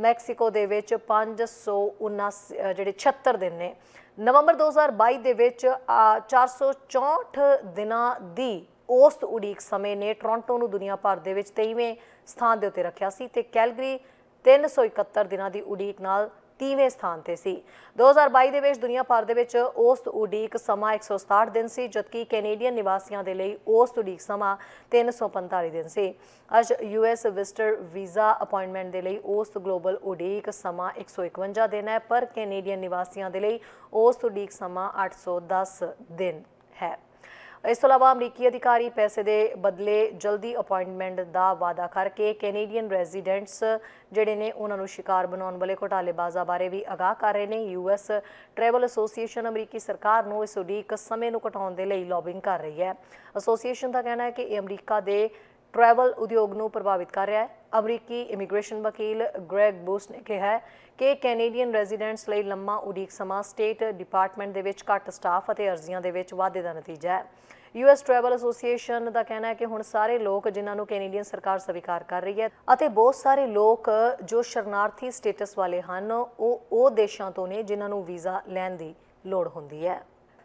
ਮੈਕਸੀਕੋ ਦੇ ਵਿੱਚ 579 ਅ, ਜਿਹੜੇ 76 ਦਿਨ ਨੇ। ਨਵੰਬਰ 2022 ਦੇ ਵਿੱਚ ਅ, 464 ਦਿਨਾਂ ਦੀ ਔਸਤ ਉਡੀਕ ਸਮੇਂ ਨੇ ਟੋਰਾਂਟੋ ਨੂੰ ਦੁਨੀਆ ਭਰ ਦੇ ਵਿੱਚ 23ਵੇਂ ਸਥਾਨ ਦੇ ਉੱਤੇ ਰੱਖਿਆ ਸੀ ਤੇ ਕੈਲਗਰੀ 371 ਦਿਨਾਂ ਦੀ ਉਡੀਕ ਨਾਲ 30ਵੇਂ ਸਥਾਨ ਤੇ ਸੀ। 2022 ਦੇ ਵਿੱਚ, ਦੁਨੀਆ ਭਰ ਦੇ ਵਿੱਚ ਔਸਤ ਉਡੀਕ ਸਮਾਂ 167 ਦਿਨ ਸੀ, ਜਦਕਿ ਕੈਨੇਡੀਅਨ ਨਿਵਾਸੀਆਂ ਦੇ ਲਈ ਔਸਤ ਉਡੀਕ ਸਮਾਂ 345 ਦਿਨ ਸੀ। ਅੱਜ ਯੂਐਸ ਵਿਜ਼ਟਰ ਵੀਜ਼ਾ ਅਪਾਇੰਟਮੈਂਟ ਦੇ ਲਈ ਔਸਤ ਗਲੋਬਲ ਉਡੀਕ ਸਮਾਂ 151 ਦਿਨ ਹੈ, ਪਰ ਕੈਨੇਡੀਅਨ ਨਿਵਾਸੀਆਂ ਦੇ ਲਈ ਔਸਤ ਉਡੀਕ ਸਮਾਂ 810 ਦਿਨ ਹੈ। ਇਸ ਤੋਂ ਇਲਾਵਾ ਅਮਰੀਕੀ ਅਧਿਕਾਰੀ ਪੈਸੇ ਦੇ ਬਦਲੇ ਜਲਦੀ ਅਪਾਇੰਟਮੈਂਟ ਦਾ ਵਾਅਦਾ ਕਰਕੇ ਕੈਨੇਡੀਅਨ ਰੈਜ਼ੀਡੈਂਟਸ ਜਿਹੜੇ ਨੇ ਉਹਨਾਂ ਨੂੰ ਸ਼ਿਕਾਰ ਬਣਾਉਣ ਵਾਲੇ ਘੁਟਾਲੇਬਾਜ਼ਾਂ ਬਾਰੇ ਵੀ ਅਗਾਹ ਕਰ ਰਹੇ ਨੇ। ਯੂਐਸ ਟਰੈਵਲ ਐਸੋਸੀਏਸ਼ਨ ਅਮਰੀਕੀ ਸਰਕਾਰ ਨੂੰ ਇਸ ਉਡੀਕ ਸਮੇਂ ਨੂੰ ਘਟਾਉਣ ਦੇ ਲਈ ਲੌਬਿੰਗ ਕਰ ਰਹੀ ਹੈ। ਐਸੋਸੀਏਸ਼ਨ ਦਾ ਕਹਿਣਾ ਹੈ ਕਿ ਇਹ ਅਮਰੀਕਾ ਦੇ ਟਰੈਵਲ ਉਦਯੋਗ ਨੂੰ ਪ੍ਰਭਾਵਿਤ ਕਰ ਰਿਹਾ ਹੈ। ਅਮਰੀਕੀ ਇਮੀਗ੍ਰੇਸ਼ਨ ਵਕੀਲ ਗ੍ਰੈਗ ਬੂਸ ਨੇ ਕਿਹਾ ਹੈ ਕਿ ਕੈਨੇਡੀਅਨ ਰੈਜ਼ੀਡੈਂਟਸ ਲਈ ਲੰਮਾ ਉਡੀਕ ਸਮਾਂ ਸਟੇਟ ਡਿਪਾਰਟਮੈਂਟ ਦੇ ਵਿੱਚ ਘੱਟ ਸਟਾਫ ਅਤੇ ਅਰਜ਼ੀਆਂ ਦੇ ਵਿੱਚ ਵਾਧੇ ਦਾ ਨਤੀਜਾ ਹੈ। ਯੂਐਸ ਟਰੈਵਲ ਐਸੋਸੀਏਸ਼ਨ ਦਾ ਕਹਿਣਾ ਹੈ ਕਿ ਹੁਣ ਸਾਰੇ ਲੋਕ ਜਿਨ੍ਹਾਂ ਨੂੰ ਕੈਨੇਡੀਅਨ ਸਰਕਾਰ ਸਵੀਕਾਰ ਕਰ ਰਹੀ ਹੈ ਅਤੇ ਬਹੁਤ ਸਾਰੇ ਲੋਕ ਜੋ ਸ਼ਰਨਾਰਥੀ ਸਟੇਟਸ ਵਾਲੇ ਹਨ, ਉਹ ਉਹ ਦੇਸ਼ਾਂ ਤੋਂ ਨੇ ਜਿਨ੍ਹਾਂ ਨੂੰ ਵੀਜ਼ਾ ਲੈਣ ਦੀ ਲੋੜ ਹੁੰਦੀ ਹੈ।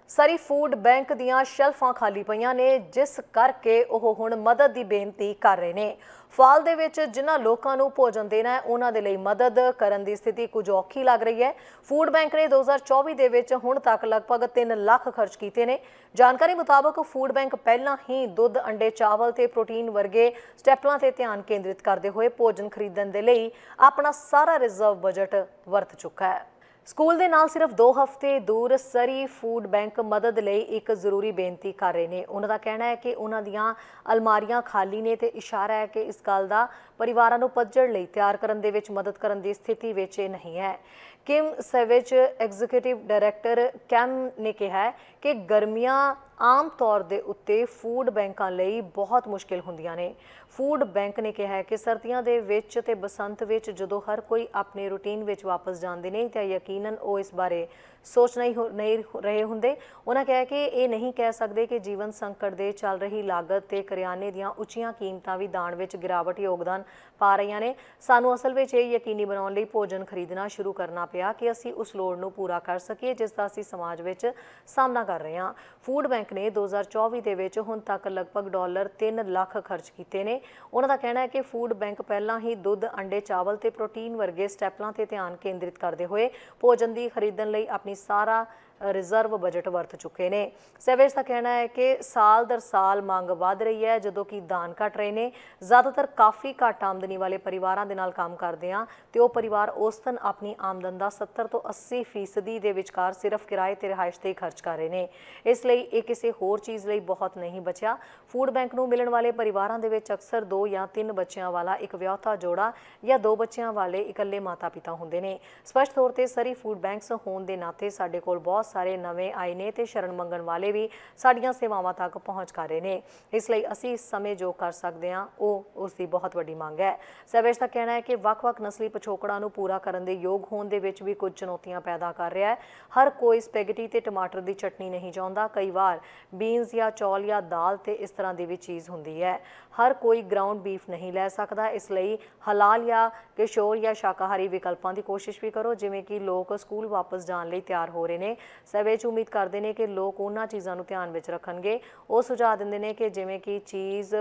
ਸਾਰੀ ਫੂਡ ਬੈਂਕ ਦੀਆਂ ਸ਼ੈਲਫਾਂ ਖਾਲੀ ਪਈਆਂ ਨੇ, ਜਿਸ ਕਰਕੇ ਉਹ ਹੁਣ ਮਦਦ ਦੀ ਬੇਨਤੀ ਕਰ ਰਹੇ ਨੇ। ਫਾਲ ਦੇ ਵਿੱਚ ਜਿਨ੍ਹਾਂ ਲੋਕਾਂ ਨੂੰ ਭੋਜਨ ਦੇਣਾ ਹੈ, ਉਹਨਾਂ ਦੇ ਲਈ ਮਦਦ ਕਰਨ ਦੀ ਸਥਿਤੀ ਕੁਝ ਔਖੀ ਲੱਗ ਰਹੀ ਹੈ। ਫੂਡ ਬੈਂਕ ਨੇ 2024 ਦੇ ਵਿੱਚ ਹੁਣ ਤੱਕ ਲਗਭਗ 3 ਲੱਖ ਖਰਚ ਕੀਤੇ ਨੇ। ਜਾਣਕਾਰੀ ਮੁਤਾਬਕ ਫੂਡ ਬੈਂਕ ਪਹਿਲਾਂ ਹੀ ਦੁੱਧ, ਅੰਡੇ, ਚਾਵਲ ਤੇ ਪ੍ਰੋਟੀਨ ਵਰਗੇ ਸਟੈਪਲਾਂ ਤੇ ਧਿਆਨ ਕੇਂਦਰਿਤ ਕਰਦੇ ਹੋਏ ਭੋਜਨ ਖਰੀਦਣ ਦੇ ਲਈ ਆਪਣਾ ਸਾਰਾ ਰਿਜ਼ਰਵ ਬਜਟ ਵਰਤ ਚੁੱਕਾ ਹੈ। ਸਕੂਲ ਦੇ ਨਾਲ ਸਿਰਫ 2 ਹਫ਼ਤੇ ਦੂਰ ਸਰੀ ਫੂਡ ਬੈਂਕ ਮਦਦ ਲਈ ਇੱਕ ਜ਼ਰੂਰੀ ਬੇਨਤੀ ਕਰ ਰਹੇ ਨੇ। ਉਹਨਾਂ ਦਾ ਕਹਿਣਾ ਹੈ ਕਿ ਉਹਨਾਂ ਦੀਆਂ ਅਲਮਾਰੀਆਂ ਖਾਲੀ ਨੇ ਤੇ ਇਸ਼ਾਰਾ ਹੈ ਕਿ ਇਸ ਗੱਲ ਦਾ ਪਰਿਵਾਰਾਂ ਨੂੰ ਪੱਜੜ ਲਈ ਤਿਆਰ ਕਰਨ ਦੇ ਵਿੱਚ ਮਦਦ ਕਰਨ ਦੀ ਸਥਿਤੀ ਵਿੱਚ ਇਹ ਨਹੀਂ ਹੈ। ਕਿਮ ਸੈਵੇਜ ਐਗਜ਼ੀਕਿਊਟਿਵ ਡਾਇਰੈਕਟਰ ਕੈਮ ਨੇ ਕਿਹਾ ਹੈ ਕਿ ਗਰਮੀਆਂ ਆਮ ਤੌਰ ਦੇ ਉੱਤੇ ਫੂਡ ਬੈਂਕਾਂ ਲਈ ਬਹੁਤ ਮੁਸ਼ਕਿਲ ਹੁੰਦੀਆਂ ਨੇ। ਫੂਡ ਬੈਂਕ ਨੇ ਕਿਹਾ ਹੈ ਕਿ ਸਰਦੀਆਂ ਦੇ ਵਿੱਚ ਤੇ ਬਸੰਤ ਵਿੱਚ ਜਦੋਂ ਹਰ ਕੋਈ ਆਪਣੇ ਰੁਟੀਨ ਵਿੱਚ ਵਾਪਸ ਜਾਂਦੇ ਨੇ ਤਾਂ ਯਕੀਨਨ ਉਹ ਇਸ ਬਾਰੇ ਸੋਚ ਨਹੀਂ ਹੋ- ਨਹੀਂ ਰਹੇ ਹੁੰਦੇ। ਉਹਨਾਂ ਕਿਹਾ ਕਿ ਇਹ ਨਹੀਂ ਕਹਿ ਸਕਦੇ ਕਿ ਜੀਵਨ ਸੰਕਟ ਦੇ ਚੱਲ ਰਹੀ ਲਾਗਤ ਤੇ ਕਰਿਆਨੇ ਦੀਆਂ ਉੱਚੀਆਂ ਕੀਮਤਾਂ ਵੀ ਦਾਣ ਵਿੱਚ ਗਿਰਾਵਟ ਯੋਗਦਾਨ ਪਾ ਰਹੀਆਂ ਨੇ। ਸਾਨੂੰ ਅਸਲ ਵਿੱਚ ਇਹ ਯਕੀਨੀ ਬਣਾਉਣ ਲਈ ਭੋਜਨ ਖਰੀਦਣਾ ਸ਼ੁਰੂ ਕਰਨਾ ਪਿਆ ਕਿ ਅਸੀਂ ਉਸ ਲੋੜ ਨੂੰ ਪੂਰਾ ਕਰ ਸਕੀਏ ਜਿਸ ਦਾ ਅਸੀਂ ਸਮਾਜ ਵਿੱਚ ਸਾਹਮਣਾ ਕਰ ਰਹੇ ਹਾਂ। ਫੂਡ ਬੈਂਕ ਨੇ 2024 ਦੇ ਵਿੱਚ ਹੁਣ ਤੱਕ ਲਗਭਗ ਡਾਲਰ 3 ਲੱਖ ਖਰਚ ਕੀਤੇ ਨੇ। ਉਹਨਾਂ ਦਾ ਕਹਿਣਾ ਹੈ ਕਿ ਫੂਡ ਬੈਂਕ ਪਹਿਲਾਂ ਹੀ ਦੁੱਧ, ਅੰਡੇ, ਚਾਵਲ ਤੇ ਪ੍ਰੋਟੀਨ ਵਰਗੇ ਸਟੈਪਲਾਂ ਤੇ ਧਿਆਨ ਕੇਂਦਰਿਤ ਕਰਦੇ ਹੋਏ ਭੋਜਨ ਦੀ ਖਰੀਦਣ ਲਈ ਆਪਣੀ ਸਾਰਾ ਰਿਜ਼ਰਵ ਬਜਟ ਵਰਤ ਚੁੱਕੇ ਨੇ। ਸੈਵੇਜ ਦਾ ਕਹਿਣਾ ਹੈ ਕਿ ਸਾਲ ਦਰ ਸਾਲ ਮੰਗ ਵਧ ਰਹੀ ਹੈ, ਜਦੋਂ ਕਿ ਦਾਨ ਘਟ ਰਹੇ ਨੇ। ਜ਼ਿਆਦਾਤਰ ਕਾਫੀ ਘੱਟ ਆਮਦਨੀ ਵਾਲੇ ਪਰਿਵਾਰਾਂ ਦੇ ਨਾਲ ਕੰਮ ਕਰਦੇ ਆ ਤੇ ਉਹ ਪਰਿਵਾਰ ਔਸਤਨ ਆਪਣੀ ਆਮਦਨ ਦਾ 70 ਤੋਂ 80 ਫੀਸਦੀ ਦੇ ਵਿਚਕਾਰ ਸਿਰਫ ਕਿਰਾਏ ਤੇ ਰਿਹਾਇਸ਼ ਤੇ ਹੀ ਖਰਚ ਕਰ ਰਹੇ ਨੇ। ਇਸ ਲਈ ਇਹ ਕਿਸੇ ਹੋਰ ਚੀਜ਼ ਲਈ ਬਹੁਤ ਨਹੀਂ ਬਚਿਆ। ਫੂਡ ਬੈਂਕ ਨੂੰ ਮਿਲਣ ਵਾਲੇ ਪਰਿਵਾਰਾਂ ਦੇ ਵਿੱਚ ਅਕਸਰ ਦੋ ਜਾਂ ਤਿੰਨ ਬੱਚਿਆਂ ਵਾਲਾ ਇੱਕ ਵਿਆਹੁਤਾ ਜੋੜਾ ਜਾਂ ਦੋ ਬੱਚਿਆਂ ਵਾਲੇ ਇਕੱਲੇ ਮਾਤਾ-ਪਿਤਾ ਹੁੰਦੇ ਨੇ। ਸਪਸ਼ਟ ਤੌਰ ਤੇ ਸਰੀ ਫੂਡ ਬੈਂਕਸ ਹੋਣ ਦੇ ਨਾਤੇ ਸਾਡੇ ਕੋਲ ਬਹੁਤ ਸਾਰੇ ਨਵੇਂ ਆਏ ਨੇ ਤੇ ਸ਼ਰਨ ਮੰਗਣ ਵਾਲੇ ਵੀ ਸਾਡੀਆਂ ਸੇਵਾਵਾਂ ਤੱਕ ਪਹੁੰਚ ਕਰ ਰਹੇ ਨੇ। ਇਸ ਲਈ ਅਸੀਂ ਇਸ ਸਮੇਂ ਜੋ ਕਰ ਸਕਦੇ ਹਾਂ, ਉਹ ਉਸ ਦੀ ਬਹੁਤ ਵੱਡੀ ਮੰਗ ਹੈ। ਸਵੈਸ਼ ਦਾ ਕਹਿਣਾ ਹੈ ਕਿ ਵੱਖ-ਵੱਖ ਨਸਲੀ ਪਿਛੋਕੜਾਂ ਨੂੰ ਪੂਰਾ ਕਰਨ ਦੇ ਯੋਗ ਹੋਣ ਦੇ ਵਿੱਚ ਵੀ ਕੁਝ ਚੁਣੌਤੀਆਂ ਪੈਦਾ ਕਰ ਰਿਹਾ ਹੈ। ਹਰ ਕੋਈ ਸਪੈਗੇਟੀ ਤੇ ਟਮਾਟਰ ਦੀ ਚਟਨੀ ਨਹੀਂ ਚਾਹੁੰਦਾ। ਕਈ ਵਾਰ ਬੀਨਸ ਜਾਂ ਚੌਲ ਜਾਂ ਦਾਲ ਤੇ ਇਸ ਤਰ੍ਹਾਂ ਦੀ ਵੀ ਚੀਜ਼ ਹੁੰਦੀ ਹੈ। ਹਰ ਕੋਈ ਗਰਾਊਂਡ ਬੀਫ ਨਹੀਂ ਲੈ ਸਕਦਾ। ਇਸ ਲਈ ਹਲਾਲ ਜਾਂ ਕਿਸ਼ੋਰ ਜਾਂ ਸ਼ਾਕਾਹਾਰੀ ਵਿਕਲਪਾਂ ਦੀ ਕੋਸ਼ਿਸ਼ ਵੀ ਕਰੋ, ਜਿਵੇਂ ਕਿ ਲੋਕ ਸਕੂਲ ਵਾਪਸ ਜਾਣ ਲਈ ਤਿਆਰ ਹੋ ਰਹੇ ਨੇ। ਸਵੇਚ ਉਮੀਦ ਕਰਦੇ ਨੇ ਕਿ ਲੋਕ ਉਹਨਾਂ ਚੀਜ਼ਾਂ ਨੂੰ ਧਿਆਨ ਵਿੱਚ ਰੱਖਣਗੇ। ਉਹ ਸੁਝਾਅ ਦਿੰਦੇ ਨੇ ਕਿ ਜਿਵੇਂ ਕਿ ਚੀਜ਼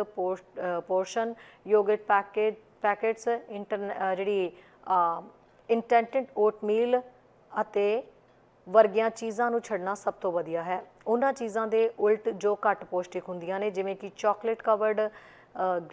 portion yogurt packet packets inter uh, ਜਿਹੜੀ ਇੰਟੈਂਟਡ ਓਟਮੀਲ ਅਤੇ ਵਰਗੀਆਂ ਚੀਜ਼ਾਂ ਨੂੰ ਛੱਡਣਾ ਸਭ ਤੋਂ ਵਧੀਆ ਹੈ। ਉਹਨਾਂ ਚੀਜ਼ਾਂ ਦੇ ਉਲਟ ਜੋ ਘੱਟ ਪੌਸ਼ਟਿਕ ਹੁੰਦੀਆਂ ਨੇ ਜਿਵੇਂ ਕਿ ਚਾਕਲੇਟ ਕਵਰਡ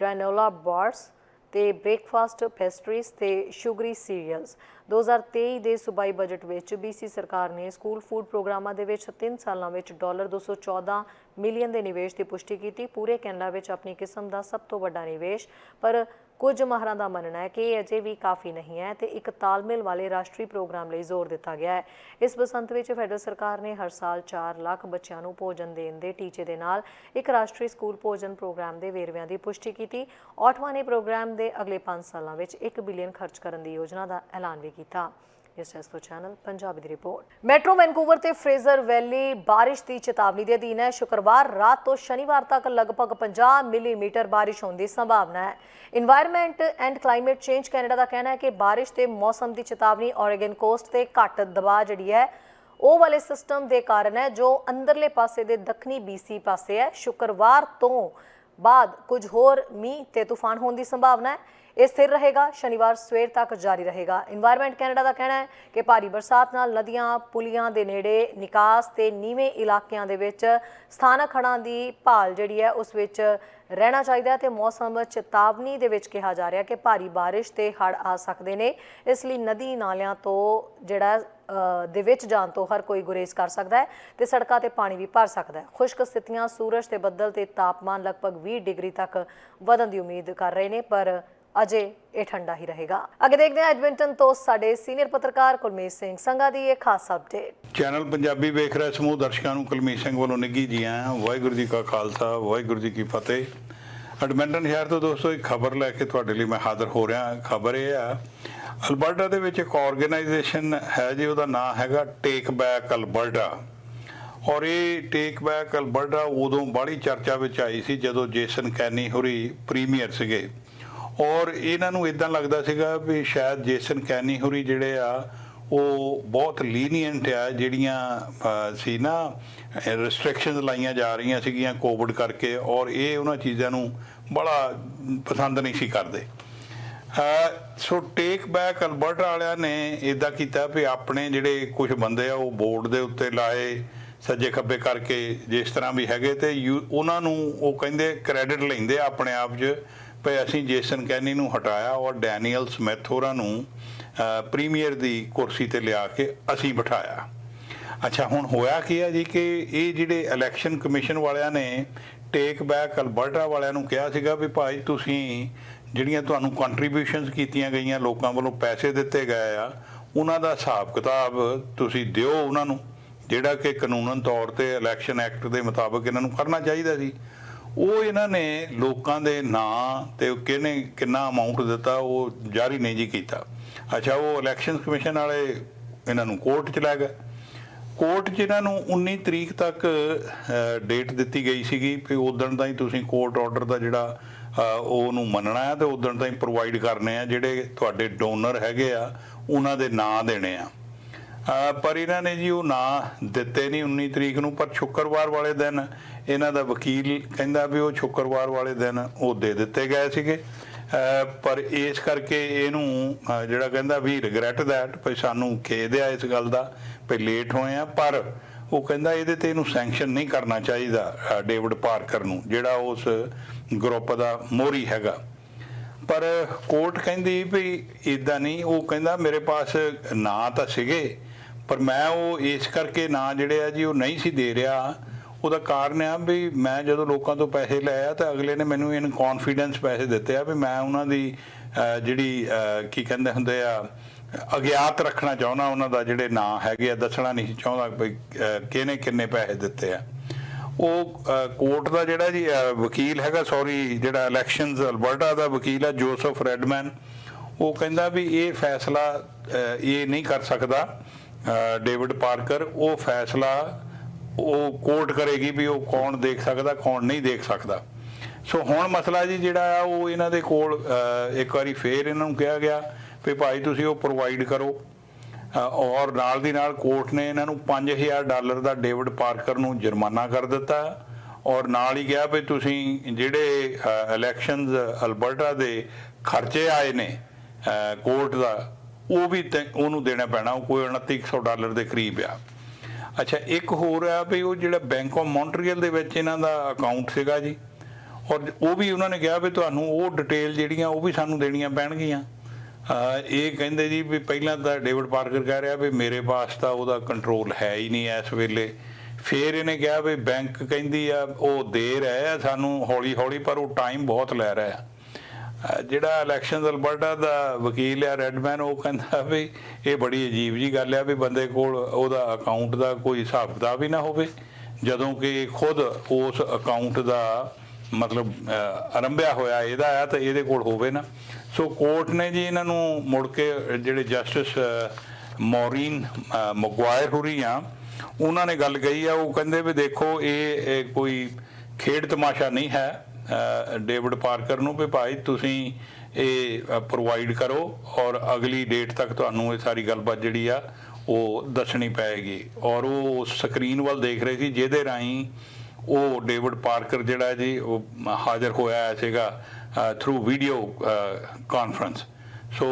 ਗ੍ਰੈਨੋਲਾ ਬਾਰਸ ਤੇ ਬ੍ਰੇਕਫਾਸਟ ਪੈਸਟਰੀਜ਼ ਤੇ ਸ਼ੂਗਰੀ ਸੀਰੀਅਲਸ। 2023 ਦੇ ਸੂਬਾਈ ਬਜਟ ਵਿੱਚ BC ਸਰਕਾਰ ਨੇ ਸਕੂਲ ਫੂਡ ਪ੍ਰੋਗਰਾਮਾਂ ਦੇ ਵਿੱਚ 3 ਸਾਲਾਂ ਵਿੱਚ ਡਾਲਰ 214 ਮਿਲੀਅਨ ਦੇ ਨਿਵੇਸ਼ ਦੀ ਪੁਸ਼ਟੀ ਕੀਤੀ। ਪੂਰੇ ਕੈਨੇਡਾ ਵਿੱਚ ਆਪਣੀ ਕਿਸਮ ਦਾ ਸਭ ਤੋਂ ਵੱਡਾ ਨਿਵੇਸ਼। ਪਰ ਕੁਝ ਮਾਹਰਾਂ ਦਾ ਮੰਨਣਾ ਹੈ ਕਿ ਇਹ ਅਜੇ ਵੀ ਕਾਫੀ ਨਹੀਂ ਹੈ ਤੇ ਇੱਕ ਤਾਲਮੇਲ ਵਾਲੇ ਰਾਸ਼ਟਰੀ ਪ੍ਰੋਗਰਾਮ ਲਈ ਜ਼ੋਰ ਦਿੱਤਾ ਗਿਆ ਹੈ। ਇਸ ਬਸੰਤ ਵਿੱਚ ਫੈਡਰਲ ਸਰਕਾਰ ਨੇ ਹਰ ਸਾਲ 4 ਲੱਖ ਬੱਚਿਆਂ ਨੂੰ ਭੋਜਨ ਦੇਣ ਦੇ ਟੀਚੇ ਦੇ ਨਾਲ ਇੱਕ ਰਾਸ਼ਟਰੀ ਸਕੂਲ ਭੋਜਨ ਪ੍ਰੋਗਰਾਮ ਦੇ ਵੇਰਵਿਆਂ ਦੀ ਪੁਸ਼ਟੀ ਕੀਤੀ। ਆਟਵਾ ਨੇ ਪ੍ਰੋਗਰਾਮ ਦੇ ਅਗਲੇ 5 ਸਾਲਾਂ ਵਿੱਚ 1 ਬਿਲੀਅਨ ਖਰਚ ਕਰਨ ਦੀ ਯੋਜਨਾ ਦਾ ਐਲਾਨ ਵੀ ਕੀਤਾ। ਇਸ ਐਸਟੋ ਚੈਨਲ ਪੰਜਾਬੀ ਦੀ ਰਿਪੋਰਟ। ਮੈਟਰੋ ਵੈਨਕੂਵਰ ਤੇ ਫਰੇਜ਼ਰ ਵੈਲੀ ਬਾਰਿਸ਼ ਦੀ ਚੇਤਾਵਨੀ ਦੇ ਅਧੀਨ ਹੈ। ਸ਼ੁੱਕਰਵਾਰ ਰਾਤ ਤੋਂ ਸ਼ਨੀਵਾਰ ਤੱਕ ਲਗਭਗ 50 ਮਿਲੀਮੀਟਰ ਬਾਰਿਸ਼ ਹੋਣ ਦੀ ਸੰਭਾਵਨਾ ਹੈ। Environment and Climate Change Canada ਦਾ ਕਹਿਣਾ ਹੈ ਕਿ ਬਾਰਿਸ਼ ਤੇ ਮੌਸਮ ਦੀ ਚੇਤਾਵਨੀ ਔਰੇਗਨ ਕੋਸਟ ਤੇ ਘੱਟ ਦਬਾਅ ਜਿਹੜੀ ਹੈ, ਉਹ ਵਾਲੇ ਸਿਸਟਮ ਦੇ ਕਾਰਨ ਹੈ, ਜੋ ਅੰਦਰਲੇ ਪਾਸੇ ਦੇ ਦੱਖਣੀ BC ਪਾਸੇ ਹੈ। ਸ਼ੁੱਕਰਵਾਰ ਤੋਂ ਬਾਅਦ ਕੁਝ ਹੋਰ ਮੀਂਹ ਤੇ ਤੂਫਾਨ ਹੋਣ ਦੀ ਸੰਭਾਵਨਾ ਹੈ। ਇਹ ਸਥਿਰ ਰਹੇਗਾ। ਸ਼ਨੀਵਾਰ ਸਵੇਰ ਤੱਕ ਜਾਰੀ ਰਹੇਗਾ। এনवायरमेंट ਕੈਨੇਡਾ ਦਾ ਕਹਿਣਾ ਹੈ ਕਿ ਭਾਰੀ ਬਰਸਾਤ ਨਾਲ ਨਦੀਆਂ, ਪੁਲੀਆਂ ਦੇ ਨੇੜੇ ਨਿਕਾਸ ਤੇ ਨੀਵੇਂ ਇਲਾਕਿਆਂ ਦੇ ਵਿੱਚ ਸਥਾਨਕ ਹੜਾਂ ਦੀ ਭਾਲ ਜਿਹੜੀ ਹੈ, ਉਸ ਵਿੱਚ ਰਹਿਣਾ ਚਾਹੀਦਾ ਹੈ ਤੇ ਮੌਸਮ ਚੇਤਾਵਨੀ ਦੇ ਵਿੱਚ ਕਿਹਾ ਜਾ ਰਿਹਾ ਕਿ ਭਾਰੀ بارش ਤੇ ਹੜ ਆ ਸਕਦੇ ਨੇ। ਇਸ ਲਈ ਨਦੀ ਨਾਲਿਆਂ ਤੋਂ ਜਿਹੜਾ ਦੇ ਵਿੱਚ ਜਾਣ ਤੋਂ ਹਰ ਕੋਈ ਗੁਰੇਜ਼ ਕਰ ਸਕਦਾ ਹੈ ਤੇ ਸੜਕਾਂ ਤੇ ਪਾਣੀ ਵੀ ਭਰ ਸਕਦਾ ਹੈ। ਖੁਸ਼ਕ ਸਥਿਤੀਆਂ ਸੂਰਜ ਤੇ ਬੱਦਲ ਤੇ ਤਾਪਮਾਨ ਲਗਭਗ 20 ਡਿਗਰੀ ਤੱਕ ਵਧਣ ਦੀ ਉਮੀਦ ਕਰ ਰਹੇ ਨੇ, ਪਰ ਅਜੇ ਇਹ ਠੰਡਾ ਹੀ ਰਹੇਗਾ। ਅੱਗੇ ਦੇਖਦੇ ਹਾਂ ਐਡਮਿੰਟਨ ਤੋਂ ਸਾਡੇ ਸੀਨੀਅਰ ਪੱਤਰਕਾਰ ਕੁਲਮੀਤ ਸਿੰਘ ਸੰਘਾ ਦੀ ਇਹ ਖਾਸ ਅਪਡੇਟ ਚੈਨਲ ਪੰਜਾਬੀ ਵੇਖ ਰਹੇ ਸਮੂਹ ਦਰਸ਼ਕਾਂ ਨੂੰ ਕੁਲਮੀਤ ਸਿੰਘ ਵੱਲੋਂ ਨਿੱਘੀ ਜੀ ਆਇਆਂ ਵਾਹਿਗੁਰੂ ਜੀ ਕਾ ਖਾਲਸਾ, ਵਾਹਿਗੁਰੂ ਜੀ ਕੀ ਫਤਿਹ। ਐਡਮਿੰਟਨ ਸ਼ਹਿਰ ਤੋਂ ਦੋਸਤੋ, ਇੱਕ ਖਬਰ ਲੈ ਕੇ ਤੁਹਾਡੇ ਲਈ ਮੈਂ ਹਾਜ਼ਰ ਹੋ ਰਿਹਾ। ਖਬਰ ਇਹ ਆ ਅਲਬਰਟਾ ਦੇ ਵਿੱਚ ਇੱਕ ਆਰਗੇਨਾਈਜੇਸ਼ਨ ਹੈ ਜੀ, ਉਹਦਾ ਨਾਮ ਹੈਗਾ ਟੇਕ ਬੈਕ ਅਲਬਰਟਾ ਔਰ ਇਹ ਟੇਕ ਬੈਕ ਅਲਬਰਟਾ ਉਦੋਂ ਬੜੀ ਚਰਚਾ ਵਿੱਚ ਆਈ ਸੀ, ਜਦੋਂ ਜੇਸਨ ਕੈਨੀ ਹੋਰੀ ਪ੍ਰੀਮੀਅਰ ਸੀਗੇ। ਔਰ ਇਹਨਾਂ ਨੂੰ ਇਦਾਂ ਲੱਗਦਾ ਸੀਗਾ ਵੀ ਸ਼ਾਇਦ ਜੇਸਨ ਕੈਨੀ ਹੋਰੀ ਜਿਹੜੇ ਆ, ਉਹ ਬਹੁਤ ਲੀਨੀਐਂਟ ਆ, ਜਿਹੜੀਆਂ ਸੀ ਨਾ ਰੈਸਟ੍ਰਿਕਸ਼ਨਸ ਲਾਈਆਂ ਜਾ ਰਹੀਆਂ ਸੀਗੀਆਂ ਕੋਵਿਡ ਕਰਕੇ, ਔਰ ਇਹ ਉਹਨਾਂ ਚੀਜ਼ਾਂ ਨੂੰ ਬੜਾ ਪਸੰਦ ਨਹੀਂ ਸੀ ਕਰਦੇ। ਸੋ ਟੇਕ ਬੈਕ ਅਲਬਰਟਾ ਵਾਲਿਆਂ ਨੇ ਇਦਾਂ ਕੀਤਾ ਵੀ ਆਪਣੇ ਜਿਹੜੇ ਕੁਝ ਬੰਦੇ ਆ, ਉਹ ਬੋਰਡ ਦੇ ਉੱਤੇ ਲਾਏ, ਸੱਜੇ ਖੱਬੇ ਕਰਕੇ ਜਿਸ ਤਰ੍ਹਾਂ ਵੀ ਹੈਗੇ ਤੇ ਯੂ- ਉਹਨਾਂ ਨੂੰ ਉਹ ਕਹਿੰਦੇ ਕ੍ਰੈਡਿਟ ਲੈਂਦੇ ਆਪਣੇ ਆਪ 'ਚ, ਵੀ ਅਸੀਂ ਜੇਸਨ ਕੈਨੀ ਨੂੰ ਹਟਾਇਆ ਔਰ ਡੈਨੀਅਲ ਸਮਿਥ ਹੋਰਾਂ ਨੂੰ ਪ੍ਰੀਮੀਅਰ ਦੀ ਕੁਰਸੀ ਤੇ ਲਿਆ ਕੇ ਅਸੀਂ ਬਿਠਾਇਆ। ਅੱਛਾ, ਹੁਣ ਹੋਇਆ ਕੀ ਹੈ ਜੀ ਕਿ ਇਹ ਜਿਹੜੇ ਇਲੈਕਸ਼ਨ ਕਮਿਸ਼ਨ ਵਾਲਿਆਂ ਨੇ ਟੇਕ ਬੈਕ ਅਲਬਰਟਾ ਵਾਲਿਆਂ ਨੂੰ ਕਿਹਾ ਸੀਗਾ ਵੀ ਭਾਈ ਤੁਸੀਂ ਜਿਹੜੀਆਂ ਤੁਹਾਨੂੰ ਕੰਟਰੀਬਿਊਸ਼ਨਸ ਕੀਤੀਆਂ ਗਈਆਂ, ਲੋਕਾਂ ਵੱਲੋਂ ਪੈਸੇ ਦਿੱਤੇ ਗਏ ਆ, ਉਹਨਾਂ ਦਾ ਹਿਸਾਬ ਕਿਤਾਬ ਤੁਸੀਂ ਦਿਓ ਉਹਨਾਂ ਨੂੰ, ਜਿਹੜਾ ਕਿ ਕਾਨੂੰਨਨ ਤੌਰ ਤੇ ਇਲੈਕਸ਼ਨ ਐਕਟ ਦੇ ਮੁਤਾਬਕ ਇਹਨਾਂ ਨੂੰ ਕਰਨਾ ਚਾਹੀਦਾ ਸੀ। ਉਹ ਇਹਨਾਂ ਨੇ ਲੋਕਾਂ ਦੇ ਨਾਂ ਤੇ ਕਿਹਨੇ ਕਿੰਨਾ ਅਮਾਉਂਟ ਦਿੱਤਾ, ਉਹ ਜਾਰੀ ਨਹੀਂ ਜੀ ਕੀਤਾ। ਅੱਛਾ, ਉਹ ਇਲੈਕਸ਼ਨ ਕਮਿਸ਼ਨ ਵਾਲੇ ਇਹਨਾਂ ਨੂੰ ਕੋਰਟ ਚ ਲੈ ਗਏ। ਕੋਰਟ 'ਚ ਇਹਨਾਂ ਨੂੰ 19 ਤਰੀਕ ਤੱਕ ਡੇਟ ਦਿੱਤੀ ਗਈ ਸੀਗੀ ਕਿ ਉਦੋਂ ਤਾਂ ਹੀ ਤੁਸੀਂ ਕੋਰਟ ਆਰਡਰ ਦਾ ਜਿਹੜਾ ਉਹਨੂੰ ਮੰਨਣਾ ਹੈ ਤੇ ਉਦੋਂ ਤਾਂ ਹੀ ਪ੍ਰੋਵਾਈਡ ਕਰਨੇ ਆ ਜਿਹੜੇ ਤੁਹਾਡੇ ਡੋਨਰ ਹੈਗੇ ਆ, ਉਹਨਾਂ ਦੇ ਨਾਂ ਦੇਣੇ ਆ। ਪਰ ਇਹਨਾਂ ਨੇ ਜੀ ਉਹ ਨਾਂ ਦਿੱਤੇ ਨਹੀਂ 19 ਤਰੀਕ ਨੂੰ, ਪਰ ਸ਼ੁੱਕਰਵਾਰ ਵਾਲੇ ਦਿਨ ਇਹਨਾਂ ਦਾ ਵਕੀਲ ਕਹਿੰਦਾ ਵੀ ਉਹ ਸ਼ੁੱਕਰਵਾਰ ਵਾਲੇ ਦਿਨ ਉਹ ਦੇ ਦਿੱਤੇ ਗਏ ਸੀਗੇ। ਪਰ ਇਸ ਕਰਕੇ ਇਹਨੂੰ ਜਿਹੜਾ ਕਹਿੰਦਾ ਵੀ ਰਿਗਰੈਟ ਦੈਟ ਵੀ ਸਾਨੂੰ ਖੇਦ ਆ ਇਸ ਗੱਲ ਦਾ, ਵੀ ਲੇਟ ਹੋਏ ਆ, ਪਰ ਉਹ ਕਹਿੰਦਾ ਇਹਦੇ ਤੇ ਇਹਨੂੰ ਸੈਂਕਸ਼ਨ ਨਹੀਂ ਕਰਨਾ ਚਾਹੀਦਾ ਡੇਵਿਡ ਪਾਰਕਰ ਨੂੰ, ਜਿਹੜਾ ਉਸ ਗਰੁੱਪ ਦਾ ਮੋਰੀ ਹੈਗਾ। ਪਰ ਕੋਰਟ ਕਹਿੰਦੀ ਵੀ ਇਦਾਂ ਨਹੀਂ, ਉਹ ਕਹਿੰਦਾ ਮੇਰੇ ਪਾਸ ਨਾਂ ਤਾਂ ਸੀਗੇ, ਪਰ ਮੈਂ ਉਹ ਇਸ ਕਰਕੇ ਨਾਂ ਜਿਹੜੇ ਆ ਜੀ, ਉਹ ਨਹੀਂ ਸੀ ਦੇ ਰਿਹਾ। ਉਹਦਾ ਕਾਰਨ ਆ ਵੀ ਮੈਂ ਜਦੋਂ ਲੋਕਾਂ ਤੋਂ ਪੈਸੇ ਲਏ ਆ, ਤਾਂ ਅਗਲੇ ਨੇ ਮੈਨੂੰ ਇਨ ਕੌਨਫੀਡੈਂਸ ਪੈਸੇ ਦਿੱਤੇ ਆ ਵੀ ਮੈਂ ਉਹਨਾਂ ਦੀ ਜਿਹੜੀ ਕੀ ਕਹਿੰਦੇ ਹੁੰਦੇ ਆ, ਅਗਿਆਤ ਰੱਖਣਾ ਚਾਹੁੰਦਾ, ਉਹਨਾਂ ਦਾ ਜਿਹੜੇ ਨਾਂ ਹੈਗੇ ਆ, ਦੱਸਣਾ ਨਹੀਂ ਚਾਹੁੰਦਾ ਵੀ ਕਿਹਨੇ ਕਿੰਨੇ ਪੈਸੇ ਦਿੱਤੇ ਆ। ਉਹ ਕੋਰਟ ਦਾ ਜਿਹੜਾ ਜੀ ਵਕੀਲ ਹੈਗਾ, ਸੌਰੀ, ਜਿਹੜਾ ਇਲੈਕਸ਼ਨਸ ਅਲਬਰਟਾ ਦਾ ਵਕੀਲ ਆ, ਜੋਸਫ ਰੈਡਮੈਨ, ਉਹ ਕਹਿੰਦਾ ਵੀ ਇਹ ਫੈਸਲਾ ਇਹ ਨਹੀਂ ਕਰ ਸਕਦਾ। ਡੇਵਿਡ ਪਾਰਕਰ, ਉਹ ਫੈਸਲਾ, ਉਹ ਕੋਰਟ ਕਰੇਗੀ ਵੀ ਉਹ ਕੌਣ ਦੇਖ ਸਕਦਾ, ਕੌਣ ਨਹੀਂ ਦੇਖ ਸਕਦਾ। ਸੋ ਹੁਣ ਮਸਲਾ ਜੀ ਜਿਹੜਾ ਆ, ਉਹ ਇਹਨਾਂ ਦੇ ਕੋਲ ਇੱਕ ਵਾਰੀ ਫੇਰ ਇਹਨਾਂ ਨੂੰ ਕਿਹਾ ਗਿਆ ਵੀ ਭਾਈ ਤੁਸੀਂ ਉਹ ਪ੍ਰੋਵਾਈਡ ਕਰੋ। ਔਰ ਨਾਲ ਦੀ ਨਾਲ ਕੋਰਟ ਨੇ ਇਹਨਾਂ ਨੂੰ 5000 ਡਾਲਰ ਦਾ ਡੇਵਿਡ ਪਾਰਕਰ ਨੂੰ ਜੁਰਮਾਨਾ ਕਰ ਦਿੱਤਾ ਔਰ ਨਾਲ ਹੀ ਕਿਹਾ ਵੀ ਤੁਸੀਂ ਜਿਹੜੇ ਇਲੈਕਸ਼ਨਸ ਅਲਬਰਟਾ ਦੇ ਖਰਚੇ ਆਏ ਨੇ ਕੋਰਟ ਦਾ, ਉਹ ਵੀ ਤੇ- ਉਹਨੂੰ ਦੇਣਾ ਪੈਣਾ, ਉਹ ਕੋਈ 2900 ਡਾਲਰ ਦੇ ਕਰੀਬ ਆ। ਅੱਛਾ, ਇੱਕ ਹੋਰ ਆ ਵੀ ਉਹ ਜਿਹੜਾ ਬੈਂਕ ਆਫ ਮੌਂਟਰੀਅਲ ਦੇ ਵਿੱਚ ਇਹਨਾਂ ਦਾ ਅਕਾਊਂਟ ਸੀਗਾ ਜੀ। ਔਰ ਉਹ ਵੀ ਉਹਨਾਂ ਨੇ ਕਿਹਾ ਵੀ ਤੁਹਾਨੂੰ ਉਹ ਡਿਟੇਲ ਜਿਹੜੀਆਂ ਉਹ ਵੀ ਸਾਨੂੰ ਦੇਣੀਆਂ ਪੈਣਗੀਆਂ। ਇਹ ਕਹਿੰਦੇ ਜੀ ਵੀ ਪਹਿਲਾਂ ਤਾਂ ਡੇਵਿਡ ਪਾਰਕਰ ਕਹਿ ਰਿਹਾ ਵੀ ਮੇਰੇ ਪਾਸ ਤਾਂ ਉਹਦਾ ਕੰਟਰੋਲ ਹੈ ਹੀ ਨਹੀਂ ਇਸ ਵੇਲੇ। ਫਿਰ ਇਹਨੇ ਕਿਹਾ ਵੀ ਬੈਂਕ ਕਹਿੰਦੀ ਆ, ਉਹ ਦੇ ਰਿਹਾ ਆ ਸਾਨੂੰ ਹੌਲੀ ਹੌਲੀ ਪਰ ਉਹ ਟਾਈਮ ਬਹੁਤ ਲੈ ਰਿਹਾ ਜਿਹੜਾ ਇਲੈਕਸ਼ਨ ਅਲਬਰਟਾ ਦਾ ਵਕੀਲ ਆ ਰੈਡਮੈਨ ਉਹ ਕਹਿੰਦਾ ਵੀ ਇਹ ਬੜੀ ਅਜੀਬ ਜੀ ਗੱਲ ਆ ਵੀ ਬੰਦੇ ਕੋਲ ਉਹਦਾ ਅਕਾਊਂਟ ਦਾ ਕੋਈ ਹਿਸਾਬ ਕਿਤਾਬ ਹੀ ਨਾ ਹੋਵੇ। ਜਦੋਂ ਕਿ ਖੁਦ ਉਸ ਅਕਾਊਂਟ ਦਾ ਮਤਲਬ ਆਰੰਭਿਆ ਹੋਇਆ, ਇਹਦਾ ਆ ਤਾਂ ਇਹਦੇ ਕੋਲ ਹੋਵੇ ਨਾ। ਸੋ ਕੋਰਟ ਨੇ ਜੀ ਇਹਨਾਂ ਨੂੰ ਮੁੜ ਕੇ ਜਿਹੜੇ ਜਸਟਿਸ ਮੌਰੀਨ ਅਹ, ਮਗਵਾਇਰ ਹੁਰੀ ਆ ਉਹਨਾਂ ਨੇ ਗੱਲ ਕਹੀ ਆ ਉਹ ਕਹਿੰਦੇ ਵੀ ਦੇਖੋ ਇਹ ਕੋਈ ਖੇਡ ਤਮਾਸ਼ਾ ਨਹੀਂ ਹੈ ਡੇਵਿਡ ਪਾਰਕਰ ਨੂੰ ਵੀ ਭਾਈ ਤੁਸੀਂ ਇਹ ਪ੍ਰੋਵਾਈਡ ਕਰੋ ਔਰ ਅਗਲੀ ਡੇਟ ਤੱਕ ਤੁਹਾਨੂੰ ਇਹ ਸਾਰੀ ਗੱਲਬਾਤ ਜਿਹੜੀ ਆ ਉਹ ਦੱਸਣੀ ਪਏਗੀ। ਔਰ ਉਹ ਸਕਰੀਨ ਵੱਲ ਦੇਖ ਰਹੇ ਸੀ ਜਿਹਦੇ ਰਾਹੀਂ ਉਹ ਡੇਵਿਡ ਪਾਰਕਰ ਜਿਹੜਾ ਜੀ ਉਹ ਹਾਜ਼ਰ ਹੋਇਆ ਸੀਗਾ through video conference so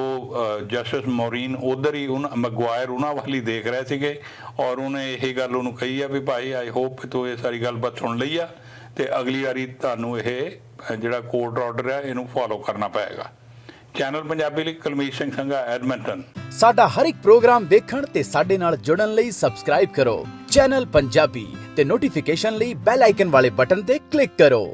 justice Maureen ਉਧਰ ਹੀ ਉਹਨਾਂ ਮਗਵਾਇਰ ਉਹਨਾਂ ਵਾਲੀ ਦੇਖ ਰਹੇ ਸੀਗੇ ਔਰ ਉਹਨੇ ਇਹ ਗੱਲ ਉਹਨੂੰ ਕਹੀ ਆ ਵੀ ਭਾਈ ਆਈ ਹੋਪ ਤੂੰ ਇਹ ਸਾਰੀ ਗੱਲਬਾਤ ਸੁਣ ਲਈ ਆ ਤੇ ਅਗਲੀ ਵਾਰੀ ਤੁਹਾਨੂੰ ਇਹ ਜਿਹੜਾ ਕੋਰਟ ਆਰਡਰ ਹੈ ਇਹਨੂੰ ਫੋਲੋ ਕਰਨਾ ਪਏਗਾ। ਚੈਨਲ ਪੰਜਾਬੀ ਲਈ ਕੁਲਮੀਤ ਸਿੰਘ ਸੰਘਾ ਐਡਮਿੰਟਨ ਸਾਡਾ ਹਰ ਇੱਕ ਪ੍ਰੋਗਰਾਮ ਦੇਖਣ ਤੇ ਸਾਡੇ ਨਾਲ ਜੁੜਨ ਲਈ ਸਬਸਕ੍ਰਾਈਬ ਕਰੋ। ਚੈਨਲ ਪੰਜਾਬੀ ਤੇ ਨੋਟੀਫਿਕੇਸ਼ਨ ਲਈ ਬੈਲ ਆਈਕਨ ਵਾਲੇ ਬਟਨ ਤੇ ਕਲਿੱਕ ਕਰੋ।